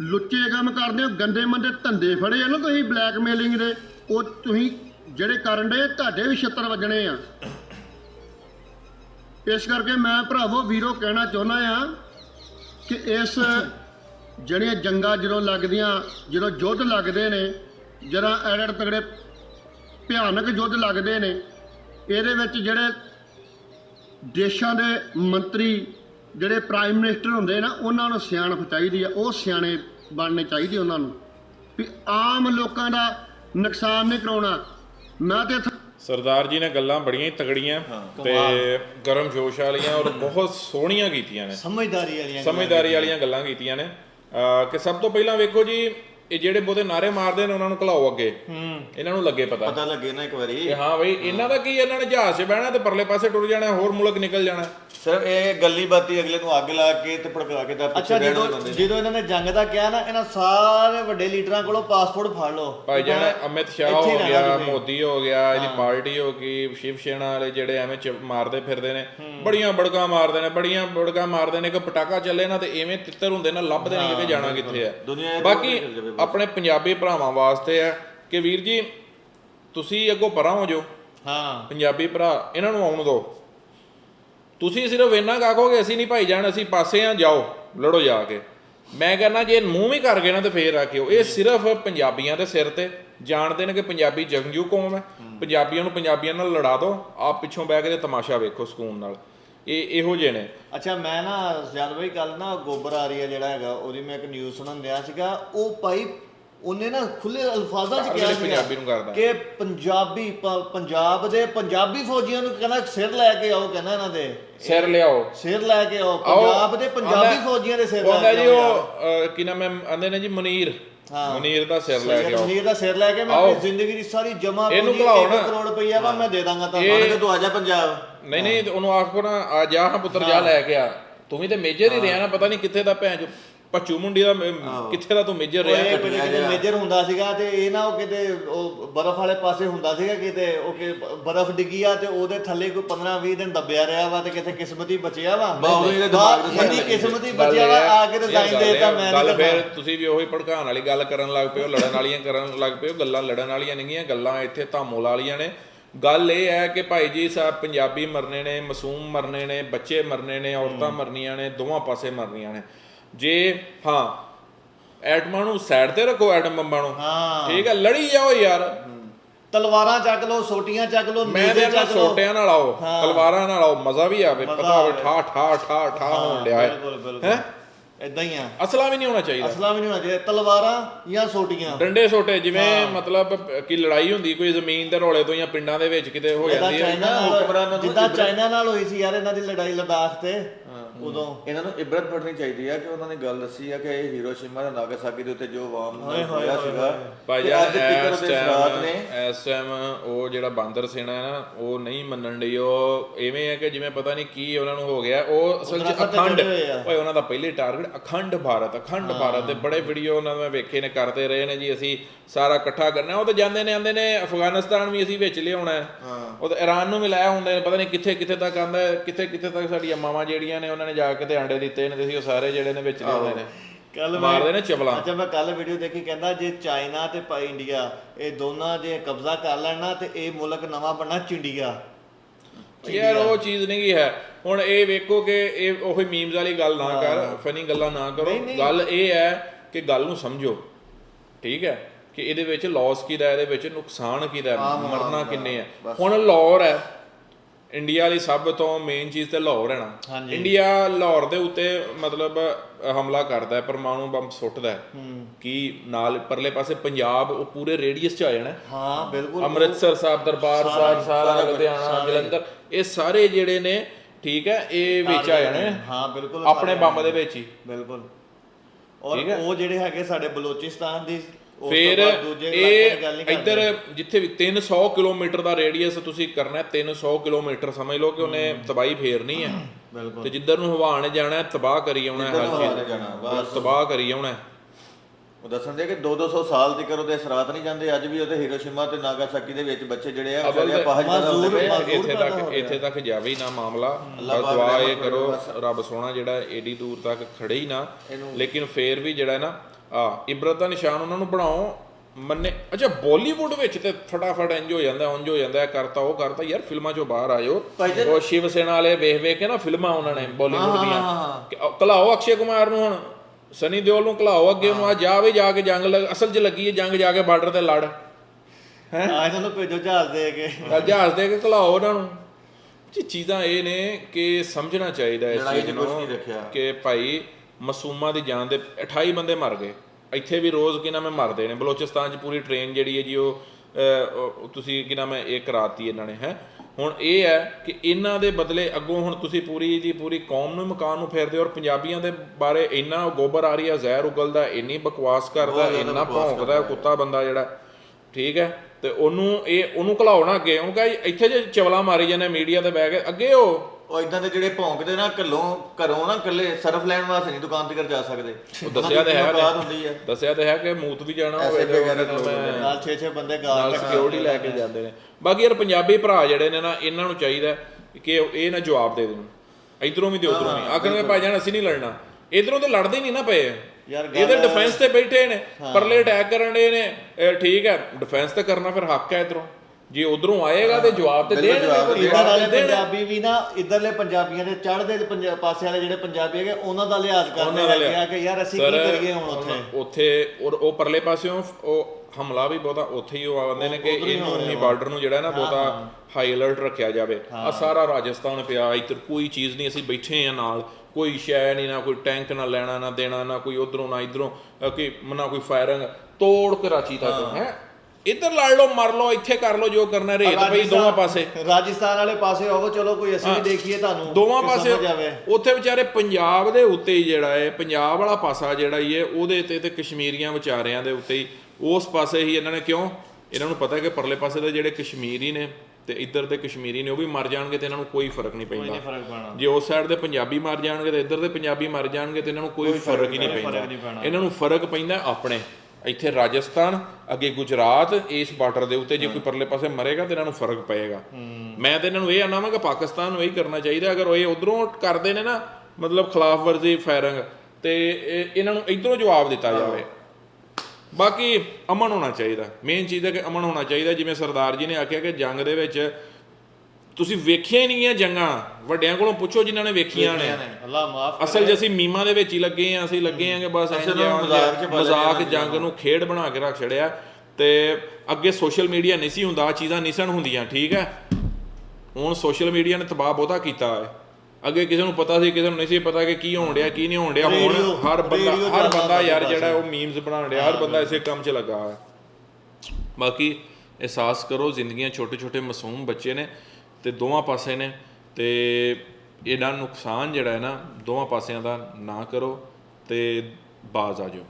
ਲੁੱਚੇ ਕੰਮ ਕਰਦੇ ਹੋ, ਗੰਦੇ ਮੰਦੇ ਧੰਦੇ ਫੜੇ ਆ ਨਾ ਤੁਸੀਂ ਬਲੈਕਮੇਲਿੰਗ ਦੇ, ਉਹ ਤੁਸੀਂ ਜਿਹੜੇ ਕਰਨ ਦੇ ਤੁਹਾਡੇ ਵੀ ਛੱਤਰ ਵੱਜਣੇ ਆ। ਇਸ ਕਰਕੇ ਮੈਂ ਭਰਾਵੋ, ਵੀਰੋ, ਕਹਿਣਾ ਚਾਹੁੰਦਾ ਆ ਕਿ ਇਸ ਜਿਹੜੀਆਂ ਜੰਗਾਂ ਜਦੋਂ ਲੱਗਦੀਆਂ, ਜਦੋਂ ਯੁੱਧ ਲੱਗਦੇ ਨੇ ਜਦੋਂ ਐਡੜ ਤਗੜੇ ਭਿਆਨਕ ਯੁੱਧ ਲੱਗਦੇ ਨੇ, ਇਹਦੇ ਵਿੱਚ ਜਿਹੜੇ ਦੇਸ਼ਾਂ ਦੇ ਮੰਤਰੀ ਜਿਹੜੇ ਪ੍ਰਾਈਮ ਮਿਨਿਸਟਰ ਹੁੰਦੇ ਨਾ ਉਹਨਾਂ ਨੂੰ ਸਿਆਣਪ ਚਾਹੀਦੀ ਆ ਉਹ ਸਿਆਣੇ ਬਣਨੇ ਚਾਹੀਦੇ ਉਹਨਾਂ ਨੂੰ। ਵੀ ਆਮ ਲੋਕਾਂ ਦਾ ਨੁਕਸਾਨ ਨਹੀਂ ਕਰਾਉਣਾ। ਮੈਂ ਤੇ ਸਰਦਾਰ ਜੀ ਨੇ ਗੱਲਾਂ ਬੜੀਆਂ ਹੀ ਤਗੜੀਆਂ ਤੇ ਗਰਮ ਜੋਸ਼ ਵਾਲੀਆਂ ਔਰ ਬਹੁਤ ਸੋਹਣੀਆਂ ਕੀਤੀਆਂ ਨੇ। ਸਮਝਦਾਰੀ ਵਾਲੀਆਂ ਸਮਝਦਾਰੀ ਵਾਲੀਆਂ ਗੱਲਾਂ ਕੀਤੀਆਂ ਨੇ। ਕਿ ਸਭ ਤੋਂ ਪਹਿਲਾਂ ਵੇਖੋ ਜੀ ਇਹ ਜਿਹੜੇ ਬਹੁਤੇ ਨਾਰੇ ਮਾਰਦੇ ਨੇ ਉਹਨਾਂ ਨੂੰ ਘਲਾਓ ਅੱਗੇ। ਹੂੰ। ਇਹਨਾਂ ਨੂੰ ਲੱਗੇ ਪਤਾ। ਪਤਾ ਲੱਗੇ ਨਾ ਇੱਕ ਵਾਰੀ। ਕਿ ਹਾਂ ਬਈ ਇਹਨਾਂ ਦਾ ਕੀ ਇਹਨਾਂ ਨੇ ਜਹਾਜ਼ 'ਚ ਬਹਿਣਾ ਤੇ ਪਰਲੇ ਪਾਸੇ ਟੁਰ ਜਾਣਾ ਹੋਰ ਮੁਲਕ ਨਿਕਲ ਜਾਣਾ। ਸਿਰਫ ਇਹ ਗੱਲੀ ਬਾਤੀ ਅਗਲੇ ਨੂੰ ਅੱਗ ਲਾ ਕੇ ਤੇ ਭੜਕਾ ਕੇ ਤਾਂ ਪਿੱਛੇ ਅੱਛਾ ਬਹਿਣ ਜਦੋਂ ਵਾਲੇ ਬੰਦੇ ਨੇ। ਜਦੋਂ ਇਹਨਾਂ ਨੇ ਜੰਗ ਦਾ ਕਿਹਾ ਨਾ ਇਹਨਾਂ ਸਾਰੇ ਵੱਡੇ ਲੀਡਰਾਂ ਕੋਲੋਂ ਪਾਸਪੋਰਟ ਫੜ ਲਓ। ਭਾਈ ਜਾਨ ਅਮਿਤ ਸ਼ਾਹ ਇੱਥੇ ਹੀ ਰਹਿਣਾ ਗਿਆ ਤੁਸੀਂ। ਮੋਦੀ ਹੋ ਗਿਆ ਇਹਦੀ ਪਾਰਟੀ ਹੋ ਗਈ ਸ਼ਿਵ ਸੈਨਾ ਵਾਲੇ ਜਿਹੜੇ ਐਵੇਂ ਚ ਮਾਰਦੇ ਫਿਰਦੇ ਨੇ ਬੜੀਆਂ ਬੜਕਾਂ ਮਾਰਦੇ ਨੇ ਬੜੀਆਂ ਬੜਕਾਂ ਮਾਰਦੇ ਨੇ ਕਿ ਪਟਾਕਾ ਚੱਲੇ ਨਾ ਤੇ ਐਵੇਂ ਤਿੱਤਰ ਹੁੰਦੇ ਨਾ ਲੱਭਦੇ ਨਹੀਂ ਕਿ ਜਾਣਾ ਕਿੱਥੇ ਆ। ਦੁਨੀਆ ਇਹ ਬਾਕੀ ਜਾਵੇ ਆਪਣੇ ਪੰਜਾਬੀ ਭਰਾਵਾਂ ਵਾਸਤੇ ਆ ਕਿ ਵੀਰ ਜੀ ਤੁਸੀਂ ਅੱਗੋਂ ਪਰਾਂ ਹੋ ਜਾਓ। ਹਾਂ। ਪੰਜਾਬੀ ਭਰਾ ਇਹਨਾਂ ਨੂੰ ਆਉਣ ਦਿਓ ਤੁਸੀਂ ਸਿਰਫ ਇੰਨਾ ਕਾਖੋਗੇ ਅਸੀਂ ਨਹੀਂ ਭਾਈ ਜਾਣ ਅਸੀਂ ਪਾਸੇ ਆ ਜਾਓ ਲੜੋ ਜਾ ਕੇ। ਮੈਂ ਕਹਿੰਦਾ ਜੇ ਮੂੰਹ ਵੀ ਕਰ ਗਏ ਨਾ ਤੇ ਫੇਰ ਰੱਖਿਓ ਇਹ ਸਿਰਫ ਪੰਜਾਬੀਆਂ ਦੇ ਸਿਰ ਤੇ। ਜਾਣਦੇ ਨੇ ਕਿ ਪੰਜਾਬੀ ਜੰਗਜੂ ਕੌਮ ਹੈ। ਪੰਜਾਬੀਆਂ ਨੂੰ ਪੰਜਾਬੀਆਂ ਨਾਲ ਲੜਾ ਦਿਓ ਆਪ ਪਿੱਛੋਂ ਬਹਿ ਕੇ ਤੇ ਤਮਾਸ਼ਾ ਵੇਖੋ ਸਕੂਨ ਨਾਲ। ਇਹ ਇਹੋ ਜਿਹੇ ਨੇ। ਅੱਛਾ ਮੈਂ ਨਾ ਜਦ ਬਈ ਕੱਲ ਨਾ ਗੋਬਰ ਆ ਰਹੀ ਹੈ ਜਿਹੜਾ ਹੈਗਾ ਉਹਦੀ ਮੈਂ ਇੱਕ ਨਿਊਜ਼ ਸੁਣਨ ਦਿਆ ਸੀਗਾ ਉਹ ਭਾਈ ਉਹਨੇ ਨਾ ਖੁੱਲੇ ਅਲਫਾਜ਼ਾਂ 'ਚ ਕਿਹਾ ਪੰਜਾਬੀ ਨੂੰ ਕਰਦਾ। ਕਿ ਪੰਜਾਬੀ ਪੰਜਾਬ ਦੇ ਪੰਜਾਬੀ ਫੌਜੀਆਂ ਨੂੰ ਕਹਿੰਦਾ ਸਿਰ ਲੈ ਕੇ ਆਓ ਕਹਿੰਦਾ ਇਹਨਾਂ ਦੇ। ਸਿਰ ਲਿਆਓ। ਸਿਰ ਲੈ ਕੇ ਆਓ ਪੰਜਾਬ ਦੇ ਪੰਜਾਬੀ ਫੌਜੀਆਂ ਦੇ ਸਿਰ ਲੈ ਕੇ ਆਓ ਉਹ ਕੀ ਨਾਮ ਹੈ ਆਂਦੇ ਨੇ ਜੀ ਮਨੀਰ। ਹਾਂ। ਮਨੀਰ ਦਾ ਸਿਰ ਲੈ ਕੇ ਆਓ। ਮਨੀਰ ਦਾ ਸਿਰ ਲੈ ਕੇ ਮੈਂ। ਆਪਣੀ ਜ਼ਿੰਦਗੀ ਦੀ ਸਾਰੀ ਜਮਾ ਘਲਾਓ ਨਾ। ਕਰੋੜ ਰੁਪਈਆ ਵਾ ਮੈਂ ਦੇ ਦਾਂਗਾ ਤੁਹਾਨੂੰ। ਮੰਨ ਕੇ ਤੂੰ ਆ ਜਾ ਪੰਜਾਬ। ਨਹੀਂ ਨਹੀਂ ਤੇ ਉਹਨੂੰ ਆਖੋ ਨਾ ਆ ਜਾ ਹਾਂ ਪੁੱਤਰ ਜਾ ਲੈ ਕੇ ਆ। ਤੂੰ ਵੀ ਤੇ ਮੇਜਰ ਹੀ ਰਿਹਾ ਨਾ ਪਤਾ ਨਹੀਂ ਕਿੱਥੇ ਦਾ ਭੈਣ ਚੋ ਪੱਚੂ ਮੁੰਡੀ ਦਾ ਮ- ਕਿੱਥੇ ਦਾ ਤੂੰ ਮੇਜਰ ਰਿਹਾ? ਇਹ ਕਿਤੇ ਕਿਤੇ ਮੇਜਰ ਹੁੰਦਾ ਸੀਗਾ ਤੇ ਇਹ ਨਾ ਉਹ ਕਿਤੇ ਉਹ ਬਰਫ਼ ਵਾਲੇ ਪਾਸੇ ਹੁੰਦਾ ਸੀਗਾ ਕਿਤੇ ਉਹ ਕਿ ਬਰਫ਼ ਡਿੱਗੀ ਆ ਤੇ ਉਹਦੇ ਥੱਲੇ ਕੋਈ 15 20 ਦਿਨ ਦੱਬਿਆ ਰਿਹਾ ਵਾ ਤੇ ਕਿਤੇ ਕਿਸਮਤੀ ਬਚਿਆ ਵਾ। ਬਾਹਰ ਇਹਦੇ ਦਿਮਾਗ ਦੇ ਇਹਦੀ ਸੱਟ ਕਿਸਮਤੀ ਗੱਲ ਬਚਿਆ ਵਾ ਹੈ- ਆ ਕੇ ਦਾਈ ਗੱਲ ਦੇਤਾ ਮੈਂ ਗੱਲ ਨਹੀਂ ਫਿਰ ਤੁਸੀਂ ਵੀ ਉਹੀ ਭੜਕਾਉਣ ਵਾਲੀ ਗੱਲ ਕਰਨ ਲੱਗ ਪਏ ਹੋ ਲੜਨ ਵਾਲੀਆਂ ਕਰਨ ਲੱਗ ਪਏ ਹੋ ਗੱਲਾਂ ਲੜਨ ਵਾਲੀਆਂ ਨਹੀਂ ਗੀਆਂ ਗੱਲਾਂ ਇੱਥੇ ਧਾਮੋਲ ਵਾਲੀਆਂ ਨੇ। ਗੱਲ ਇਹ ਹੈ ਕਿ ਭਾਈ ਜੀ ਸਾਹਿਬ ਪੰਜਾਬੀ ਮਰਨੇ ਨੇ ਮਾਸੂਮ ਮਰਨੇ ਨੇ ਬੱਚੇ ਮਰਨੇ ਨੇ ਔਰਤਾਂ ਮਰਨੀਆਂ ਨੇ ਦੋਵਾਂ ਪਾਸੇ ਮਰਨੀਆਂ ਨੇ। ਜੇ ਹਾਂ ਐਟਮਾਂ ਨੂੰ ਸਾਈਡ ਤੇ ਰੱਖੋ ਐਟਮ ਬੰਬਾਂ ਨੂੰ। ਹਾਂ। ਠੀਕ ਹੈ ਲੜੀ ਜਾਓ ਯਾਰ। ਤਲਵਾਰਾਂ ਚੱਕ ਲਓ ਸੋਟੀਆਂ ਚੱਕ ਲਓ ਮੈਂ ਤੇ ਚੱਕ ਲਓ। ਸੋਟਿਆਂ ਨਾਲ ਆਓ। ਤਲਵਾਰਾਂ ਨਾਲ ਆਓ ਮਜ਼ਾ ਵੀ ਆਵੇ ਪਤਾ ਹੋਵੇ। ਠਾ ਠਾ ਠਾ ਠਾ ਹੋਣ ਡਿਆ ਹੈਂ? ਇਦਾਂ ਹੀ ਆ। ਅਸਲਾ ਵੀ ਨਹੀਂ ਹੋਣਾ ਚਾਹੀਦਾ। ਅਸਲਾ ਵੀ ਨਹੀਂ ਹੋਣਾ ਚਾਹੀਦਾ। ਤਲਵਾਰਾਂ ਜਾਂ ਸੋਟੀਆਂ। ਡੰਡੇ ਛੋਟੇ ਜਿਵੇਂ ਮਤਲਬ ਕਿ ਲੜਾਈ ਹੁੰਦੀ ਕੋਈ ਜ਼ਮੀਨ ਦੇ ਰੌਲੇ ਤੋਂ ਜਾਂ ਪਿੰਡਾਂ ਦੇ ਵਿੱਚ ਕਿਤੇ ਹੋ ਜਿੱਦਾਂ ਹੈ ਜਿੱਦਾਂ ਚਾਈਨਾ ਨਾਲ ਹੋਈ ਸੀ ਯਾਰ ਇਹਨਾਂ ਦੀ ਲੜਾਈ ਲਦਾਖ ਤੇ। ਉਦੋਂ। ਇਹਨਾਂ ਨੂੰ ਇਬਰਤ ਪੜਨੀ ਚਾਹੀਦੀ ਹੈ ਕਿ ਉਹਨਾਂ ਨੇ ਗੱਲ ਦੱਸੀ ਹੈ ਕਿ ਇਹ ਹੀਰੋਸ਼ੀਮਾ ਤੇ ਨਾਗਾਸਾਕੀ ਦੇ ਉੱਤੇ ਜੋ ਵਾਮ ਹੋਇਆ ਸੀਗਾ। ਭਾਈ ਅੱਜ ਤੱਕ ਇਸ ਟਾਈਮ ਇਸ ਟਾਈਮ ਉਹ ਜਿਹੜਾ ਬਾਂਦਰ ਸੇਨਾ ਹੈ ਨਾ ਉਹ ਨਹੀਂ ਮੰਨਣ ਡਈ। ਉਹ ਐਵੇਂ ਹੈ ਕਿ ਜਿਵੇਂ ਪਤਾ ਨਹੀਂ ਕੀ ਉਹਨਾਂ ਨੂੰ ਹੋ ਗਿਆ। ਉਹ ਅਸਲ 'ਚ ਅਖੰਡ। ਓਏ ਉਹਨਾਂ ਦਾ ਪਹਿਲੇ ਟਾਰਗੇਟ ਅਖੰਡ ਭਾਰਤ ਅਖੰਡ ਭਾਰਤ ਦੇ ਬੜੇ ਵੀਡੀਓ ਉਹਨਾਂ ਨੇ ਵੇਖੇ ਨੇ ਕਰਦੇ ਰਹੇ ਨੇ ਜੀ। ਅਸੀਂ ਸਾਰਾ ਇਕੱਠਾ ਕਰਨਾ। ਉਹ ਤਾਂ ਜਾਂਦੇ ਨੇ ਆਂਦੇ ਨੇ ਅਫਗਾਨਿਸਤਾਨ ਵੀ ਅਸੀਂ ਵਿੱਚ ਲਿਆਉਣਾ ਹੈ। ਉਹ ਤਾਂ ਈਰਾਨ ਨੂੰ ਵੀ ਲਾਇਆ ਹੁੰਦੇ ਨੇ ਪਤਾ ਨਹੀਂ ਕਿੱਥੇ ਕਿੱਥੇ ਤੱਕ ਆਂਦਾ ਕਿੱਥੇ ਕਿੱਥੇ ਤੱਕ ਸਾਡੀਆਂ ਮਾਵਾਂ ਜਿਹੜੀਆਂ ਨੇ ਉਹਨਾਂ ਨੇ ਜਾ ਕੇ ਤੇ ਆਂਡੇ ਦਿੱਤੇ ਨੇ ਤੇ ਅਸੀਂ ਉਹ ਸਾਰੇ ਜਿਹੜੇ ਨੇ ਵਿੱਚ ਲਿਆਉਂਦੇ ਨੇ। ਕੱਲ ਮਾਰਦੇ ਨੇ ਚਪਲਾਂ ਅੱਛਾ ਮੈਂ ਕੱਲ ਵੀਡੀਓ ਦੇਖੀ ਕਹਿੰਦਾ ਜੇ ਚਾਈਨਾ ਤੇ ਪਾ ਇੰਡੀਆ ਇਹ ਦੋਨਾਂ ਜੇ ਕਬਜ਼ਾ ਕਰ ਲੈਣ ਨਾ ਤੇ ਇਹ ਮੁਲਕ ਨਵਾਂ ਬਣਨਾ ਚਿੰਡੀਆ। ਯਾਰ ਉਹ ਚੀਜ਼ ਨਹੀਂ ਗੀ ਹੈ। ਹੁਣ ਇਹ ਵੇਖੋ ਕਿ ਇਹ ਉਹੀ ਮੀਮਸ ਵਾਲੀ ਗੱਲ ਨਾ ਕਰ ਫਨੀ ਗੱਲਾਂ ਨਾ ਕਰੋ। ਗੱਲ ਇਹ ਹੈ ਕਿ ਗੱਲ ਨੂੰ ਸਮਝੋ ਠੀਕ ਹੈ? ਕਿ ਇਹਦੇ ਵਿੱਚ ਲਾਸ ਕਿਹਦਾ ਹੈ, ਇਹਦੇ ਵਿੱਚ ਨੁਕਸਾਨ ਕਿਹਦਾ ਹੈ, ਮਰਨਾ ਕਿੰਨੇ ਹੈ ਹੁਣ ਲਾਹੌਰ ਹੈ ਇੰਡੀਆ ਲਈ ਸਭ ਤੋਂ ਮੇਨ ਚੀਜ਼ ਤੇ ਲਾਹੌਰ ਹੈ ਨਾ। ਇੰਡੀਆ ਲਾਹੌਰ ਦੇ ਉੱਤੇ ਮਤਲਬ ਹਮਲਾ ਕਰਦਾ ਹੈ ਪਰਮਾਣੂ ਬੰਬ ਸੁੱਟਦਾ ਹੈ। ਕੀ ਨਾਲ ਪਰਲੇ ਪਾਸੇ ਪੰਜਾਬ ਉਹ ਪੂਰੇ ਰੇਡੀਅਸ 'ਚ ਆ ਜਾਣਾ ਹੈ। ਬਿਲਕੁਲ। ਅੰਮ੍ਰਿਤਸਰ ਸਾਹਿਬ ਦਰਬਾਰ ਸਾਹਿਬ ਸਾਰਾ ਲੁਧਿਆਣਾ ਜਲੰਧਰ ਇਹ ਸਾਰੇ ਜਿਹੜੇ ਨੇ ਠੀਕ ਹੈ ਇਹ ਵਿੱਚ ਆ ਜਾਣੇ ਹਾਂ। ਬਿਲਕੁਲ ਆਪਣੇ ਬੰਬ ਦੇ ਵਿੱਚ ਹੀ। ਬਿਲਕੁਲ। ਔਰ। ਉਹ ਜਿਹੜੇ ਹੈਗੇ ਸਾਡੇ ਬਲੋਚਿਸਤਾਨ ਦੀ ਫਿਰ ਇਹ ਇੱਧਰ ਜਿੱਥੇ ਵੀ 300 ਕਿਲੋਮੀਟਰ ਦਾ ਰੇਡੀਅਸ ਤੁਸੀਂ ਕਰਨਾ ਹੈ 300 ਕਿਲੋਮੀਟਰ ਸਮਝ ਲਓ ਕਿ ਉਹਨੇ ਤਬਾਹੀ ਫੇਰਨੀ ਹੈ। ਬਿਲਕੁਲ। ਤੇ ਜਿੱਧਰ ਨੂੰ ਹਵਾ ਨੇ ਜਾਣਾ ਹੈ, ਤਬਾਹ ਕਰੀ ਆਉਣਾ ਹਰ ਨੂੰ ਹਵਾ ਨੇ ਚੀਜ਼ ਜਾਣਾ, ਬਸ। ਤਬਾਹ ਕਰੀ ਆਉਣਾ ਹੈ। ਉਹ ਦੱਸਣ ਦੇ ਕਿ 2-200 ਸਾਲ ਤੱਕ ਉਹਦੇ ਸਰਾਤ ਨਹੀਂ ਜਾਂਦੇ ਅੱਜ ਵੀ ਉਹਦੇ ਹੀਰੋਸ਼ੀਮਾ ਤੇ ਨਾਗਾਸਾਕੀ ਦੇ ਵਿੱਚ ਬੱਚੇ ਜਿਹੜੇ ਆ ਵਿਚਾਰੇ ਪਹਾੜ ਮਜ਼ਦੂਰ- ਇੱਥੇ ਤੱਕ। ਇੱਥੇ ਤੱਕ ਜਾਵੇ ਹੀ ਨਾ ਮਾਮਲਾ। ਦੁਆ ਇਹ ਕਰੋ ਰੱਬ ਸੋਹਣਾ ਜਿਹੜਾ ਏਡੀ ਦੂਰ ਤੱਕ ਖੜੇ ਹੀ ਨਾ। ਲੇਕਿਨ ਫੇਰ ਵੀ ਜਿਹੜਾ ਨਾ ਆ ਇਬਰਤ ਦਾ ਨਿਸ਼ਾਨ ਉਹਨਾਂ ਨੂੰ ਬਣਾਓ ਮੰਨੇ ਅੱਛਾ ਬਾਲੀਵੁੱਡ ਵਿੱਚ ਤੇ ਫਟਾਫਟ ਇੰਜ ਹੋ ਜਾਂਦਾ ਉਂਝ ਹੋ ਜਾਂਦਾ ਕਰਤਾ ਉਹ ਕਰਤਾ ਯਾਰ ਫਿਲਮਾਂ ਚੋਂ ਬਾਹਰ ਆਇਓ। ਉਹ ਸ਼ਿਵ ਸੈਨਾ ਵਾਲੇ ਵੇਖ ਵੇਖ ਕੇ ਨਾ ਫਿਲਮਾਂ ਉਹਨਾਂ ਨੇ ਬਾਲੀਵੁੱਡ ਹਾਂ, ਦੀਆਂ। ਹਾਂ, ਹਾਂ। ਕਿ ਉਹ ਘਲਾਓ ਅਕਸ਼ੇ ਕੁਮਾਰ ਨੂੰ ਹੁਣ ਸਨੀ ਦਿਓਲ ਨੂੰ ਘਲਾਓ ਅੱਗੇ ਉਹਨੂੰ ਆ ਜਾ ਵੀ ਜਾ ਕੇ ਜੰਗ ਲੱਗ- ਅਸਲ 'ਚ ਲੱਗੀ ਹੈ ਜੰਗ ਜਾ ਕੇ ਬਾਰਡਰ ਤੇ ਲੜ। ਆ ਇਹਨਾਂ ਨੂੰ ਭੇਜੋ ਜਹਾਜ਼ ਦੇ ਕੇ। ਆ ਜਹਾਜ਼ ਦੇ ਕੇ ਘਲਾਓ ਉਹਨਾਂ ਨੂੰ। ਜੀ ਚੀਜ਼ਾਂ ਇਹ ਨੇ ਕਿ ਸਮਝਣਾ ਚਾਹੀਦਾ ਇਸ ਚੀਜ਼ ਨੂੰ। ਕਿ ਭਾਈ ਮਾਸੂਮਾਂ ਦੀ ਜਾਨ ਦੇ 28 ਬੰਦੇ ਮਰ ਗਏ। ਇੱਥੇ ਵੀ ਰੋਜ਼ ਕੀ ਨਾਮ ਮਰਦੇ ਨੇ। ਬਲੋਚਿਸਤਾਨ 'ਚ ਪੂਰੀ ਟ੍ਰੇਨ ਜਿਹੜੀ ਹੈ ਜੀ ਉਹ ਤੁਸੀਂ ਕੀ ਨਾਮ ਇਹ ਕਰਾਤੀ ਇਹਨਾਂ ਨੇ ਹੈ। ਹੁਣ ਇਹ ਹੈ ਕਿ ਇਹਨਾਂ ਦੇ ਬਦਲੇ ਅੱਗੋਂ ਹੁਣ ਤੁਸੀਂ ਪੂਰੀ ਦੀ ਪੂਰੀ ਕੌਮ ਨੂੰ ਮਕਾਨ ਨੂੰ ਫੇਰਦੇ ਹੋ ਔਰ ਪੰਜਾਬੀਆਂ ਦੇ ਬਾਰੇ ਇੰਨਾ ਗੋਬਰ ਆ ਰਹੀ ਹੈ ਜ਼ਹਿਰ ਉਗਲਦਾ ਇੰਨੀ ਬਕਵਾਸ ਕਰਦਾ ਇੰਨਾ ਭੌਂਕਦਾ ਕੁੱਤਾ ਬੰਦਾ ਜਿਹੜਾ ਠੀਕ ਹੈ। ਤੇ ਉਹਨੂੰ ਇਹ ਉਹਨੂੰ ਘਲਾਓ ਨਾ ਅੱਗੇ। ਉਹਨੂੰ ਕਹੇ ਇੱਥੇ ਜੇ ਚਵਲਾ ਮਾਰੀ ਜਾਂਦੇ ਮੀਡੀਆ ਤੇ ਬਹਿ ਕੇ ਅੱਗੇ ਉਹ ਉਹ ਇਦਾਂ ਦੇ ਜਿਹੜੇ ਭੌਂਕਦੇ ਨਾ ਘੱਲੋਂ ਘਰੋਂ ਨਾ ਇਕੱਲੇ ਸਰਫ ਲੈਣ ਵਾਸਤੇ ਨਹੀਂ ਦੁਕਾਨ ਤੇ ਜਾ ਸਕਦੇ। ਉਹ ਦੱਸਿਆ ਤੇ ਹੈ ਬਾਤ ਹੁੰਦੀ ਹੈ। ਦੱਸਿਆ ਤੇ ਹੈ ਕਿ ਮੂਤ ਵੀ ਜਾਣਾ ਹੋਵੇ ਤੇ ਨਾਲ ਲੋਕ ਮੈਂ- ਨਾਲ 6-6 ਬੰਦੇ ਗਾਲ ਨਾਲ ਸਿਕਿਉਰਿਟੀ ਲੈ ਕੇ ਜਾਂਦੇ ਨੇ। ਬਾਕੀ ਯਾਰ ਪੰਜਾਬੀ ਭਰਾ ਜਿਹੜੇ ਨੇ ਨਾ ਇਹਨਾਂ ਨੂੰ ਚਾਹੀਦਾ ਕਿ ਇਹ ਨਾ ਜਵਾਬ ਦੇ ਦੇਣ। ਇਧਰੋਂ ਵੀ ਤੇ ਉਧਰੋਂ ਵੀ। ਆਖਣਗੇ ਭਾਈ ਜਾਨ ਅਸੀਂ ਨਹੀਂ ਲੜਨਾ। ਇਧਰੋਂ ਤੇ ਲੜਦੇ ਨਹੀਂ ਨਾ ਪਏ। ਯਾਰ ਇਹਦੇ ਡਿਫੈਂਸ ਤੇ ਬੈਠੇ ਨੇ ਪਰਲੇ ਅਟੈਕ ਕਰਨ ਦੇ ਨੇ। ਠੀਕ ਹੈ ਡਿਫੈਂਸ ਤੇ ਕਰਨਾ ਫਿਰ ਹੱਕ ਹੈ ਇਧਰੋਂ। ਜੇ ਉਧਰੋਂ ਆਏਗਾ ਤੇ ਜਵਾਬ ਤੇ ਬਿਲਕੁਲ ਜਵਾਬ ਇੱਧਰ ਵਾਲੇ। ਪੰਜਾਬੀ ਵੀ ਨਾ ਇੱਧਰਲੇ ਪੰਜਾਬੀਆਂ ਦੇ ਚੜ੍ਹਦੇ ਪਾਸੇ ਵਾਲੇ ਜਿਹੜੇ ਪੰਜਾਬੀ ਹੈਗੇ ਉਹਨਾਂ ਦਾ ਲਿਹਾਜ਼ ਦਾ ਹੈਗੇ ਆ। ਕਿ ਯਾਰ ਅਸੀਂ ਕੀ ਕਰੀਏ ਹੁਣ ਉੱਥੇ? ਉੱਥੇ ਔਰ ਉਹ ਪਰਲੇ ਪਾਸਿਓਂ ਉਹ ਹਮਲਾ ਵੀ ਬਹੁਤਾ ਉੱਥੇ ਹੀ ਉਹ ਆਉਂਦੇ ਨੇ ਕਿ ਇਹਨੂੰ ਹੀ ਬਾਰਡਰ ਨੂੰ ਜਿਹੜਾ ਨਾ ਬਹੁਤਾ ਹਾਈ ਅਲਰਟ ਰੱਖਿਆ ਜਾਵੇ। ਆ ਸਾਰਾ ਰਾਜਸਥਾਨ ਪਿਆ ਇੱਧਰ ਕੋਈ ਚੀਜ਼ ਨਹੀਂ ਅਸੀਂ ਬੈਠੇ ਆ ਨਾਲ। ਕੋਈ ਸ਼ੈ ਨਹੀਂ ਨਾ ਕੋਈ ਟੈਂਕ ਨਾ ਲੈਣਾ ਨਾ ਦੇਣਾ ਨਾ ਕੋਈ ਉਧਰੋਂ ਨਾ ਇਧਰੋਂ ਕਿ ਨਾ ਕੋਈ ਫਾਇਰਿੰਗ। ਤੋੜ ਕਰਾਚੀ ਤੱਕ ਹੈ? ਇੱਧਰ ਲੜ ਲਓ ਮਰ ਲਓ ਇੱਥੇ ਕਰ ਲਓ ਜੋ ਕਰਨਾ ਰੇਤ ਪਈ ਦੋਵਾਂ ਪਾਸੇ। ਰਾਜਸਥਾਨ ਵਾਲੇ ਪਾਸੇ ਆਵੋ ਚਲੋ ਕੋਈ ਅਸੀਂ ਵੀ ਦੇਖੀਏ ਤੁਹਾਨੂੰ ਦੋਵਾਂ ਪਾਸੇ ਉੱਥੇ ਵਿਚਾਰੇ ਪੰਜਾਬ ਦੇ ਉੱਤੇ ਹੀ ਜਿਹੜਾ ਹੈ ਪੰਜਾਬ ਵਾਲਾ ਪਾਸਾ ਜਿਹੜਾ ਹੀ ਹੈ ਉਹਦੇ ਤੇ ਤੇ ਕਸ਼ਮੀਰੀਆਂ ਵਿਚਾਰਿਆਂ ਦੇ ਉੱਤੇ ਹੀ ਉਸ ਪਾਸੇ ਹੀ ਇਹਨਾਂ ਨੇ ਕਿਉਂ? ਇਹਨਾਂ ਨੂੰ ਪਤਾ ਹੈ ਕਿ ਪਰਲੇ ਪਾਸੇ ਦੇ ਜਿਹੜੇ ਕਸ਼ਮੀਰੀ ਨੇ ਤੇ ਇੱਧਰ ਦੇ ਕਸ਼ਮੀਰੀ ਨੇ ਉਹ ਵੀ ਮਰ ਜਾਣਗੇ ਤੇ ਇਹਨਾਂ ਨੂੰ ਕੋਈ ਫ਼ਰਕ ਨਹੀਂ ਪੈਂਦਾ। ਜੇ ਉਸ ਸਾਈਡ ਦੇ ਪੰਜਾਬੀ ਮਰ ਜਾਣਗੇ ਤੇ ਇੱਧਰ ਦੇ ਪੰਜਾਬੀ ਮਰ ਜਾਣਗੇ ਤੇ ਇਹਨਾਂ ਨੂੰ ਕੋਈ ਫ਼ਰਕ ਹੀ ਨਹੀਂ ਪੈਂਦਾ। ਇਹਨਾਂ ਨੂੰ ਫ਼ਰਕ ਪੈਂਦਾ ਆਪਣੇ। ਇੱਥੇ ਰਾਜਸਥਾਨ ਅੱਗੇ ਗੁਜਰਾਤ ਇਸ ਬਾਰਡਰ ਦੇ ਉੱਤੇ ਜੇ ਕੋਈ ਪਰਲੇ ਪਾਸੇ ਮਰੇਗਾ ਤੇ ਇਹਨਾਂ ਨੂੰ ਫ਼ਰਕ ਪਏਗਾ। ਮੈਂ ਤੇ ਇਹਨਾਂ ਨੂੰ ਇਹ ਆਨਾ ਵਾਂ ਕਿ ਪਾਕਿਸਤਾਨ ਨੂੰ ਇਹ ਕਰਨਾ ਚਾਹੀਦਾ ਅਗਰ ਉਹ ਇਹ ਉਧਰੋਂ ਕਰਦੇ ਨੇ ਨਾ ਮਤਲਬ ਖਿਲਾਫ ਵਰਜ਼ੀ ਫਾਇਰਿੰਗ ਤੇ ਇਹ- ਇਹਨਾਂ ਨੂੰ ਇਧਰੋਂ ਜਵਾਬ ਦਿੱਤਾ ਜਾਵੇ। ਬਾਕੀ ਅਮਨ ਹੋਣਾ ਚਾਹੀਦਾ। ਮੇਨ ਚੀਜ਼ ਹੈ ਕਿ ਅਮਨ ਹੋਣਾ ਚਾਹੀਦਾ ਜਿਵੇਂ ਸਰਦਾਰ ਜੀ ਨੇ ਆਖਿਆ ਕਿ ਜੰਗ ਦੇ ਵਿੱਚ ਤੁਸੀਂ ਵੇਖਿਆ ਹੀ ਨਹੀਂ ਹੈ ਜੰਗਾਂ। ਵੱਡਿਆਂ ਕੋਲੋਂ ਪੁੱਛੋ ਜਿਨ੍ਹਾਂ ਨੇ ਵੇਖੀਆਂ ਨੇ। ਅੱਲਾ ਮਾਫ ਅਸਲ 'ਚ ਅਸੀਂ ਮੀਮਾਂ ਦੇ ਵਿੱਚ ਹੀ ਲੱਗੇ ਆ ਅਸੀਂ ਲੱਗੇ ਆ ਕਿ ਬਸ ਅਸਲ ਮਜ਼ਾਕ ਜੰਗ ਨੂੰ ਖੇਡ ਬਣਾ ਕੇ ਰੱਖ ਛੜਿਆ ਤੇ ਅੱਗੇ ਸੋਸ਼ਲ ਮੀਡੀਆ ਨਹੀਂ ਸੀ ਹੁੰਦਾ ਚੀਜ਼ਾਂ ਨਹੀਂ ਸਨ ਹੁੰਦੀਆਂ ਠੀਕ ਹੈ? ਹੁਣ ਸੋਸ਼ਲ ਮੀਡੀਆ ਨੇ ਤਬਾਹ ਬਹੁਤਾ ਕੀਤਾ ਹੈ। ਅੱਗੇ ਕਿਸੇ ਨੂੰ ਪਤਾ ਸੀ ਕਿਸੇ ਨੂੰ ਨਹੀਂ ਸੀ ਪਤਾ ਕਿ ਕੀ ਹੋਣ ਡਿਆ ਕੀ ਨਹੀਂ ਹੋਣ ਡਿਆ। ਹੁਣ ਹਰ ਬੰਦਾ ਹਰ ਬੰਦਾ ਯਾਰ ਜਿਹੜਾ ਉਹ ਮੀਮਸ ਬਣਾਉਣ ਡਿਆ ਹਰ ਬੰਦਾ ਇਸੇ ਕੰਮ 'ਚ ਲੱਗਾ ਹੈ। ਬਾਕੀ ਅਹਿਸਾਸ ਕਰੋ ਜ਼ਿੰਦਗੀਆਂ ਛੋਟੇ ਛੋਟੇ ਮਾਸੂਮ ਬੱਚੇ ਨੇ। ਤੇ ਦੋਵਾਂ ਪਾਸੇ ਨੇ ਤੇ ਇਹਦਾ ਨੁਕਸਾਨ ਜਿਹੜਾ ਹੈ ਨਾ, ਦੋਵਾਂ ਪਾਸਿਆਂ ਦਾ ਨਾ ਕਰੋ ਤੇ ਬਾਜ਼ ਆ ਜਾਓ।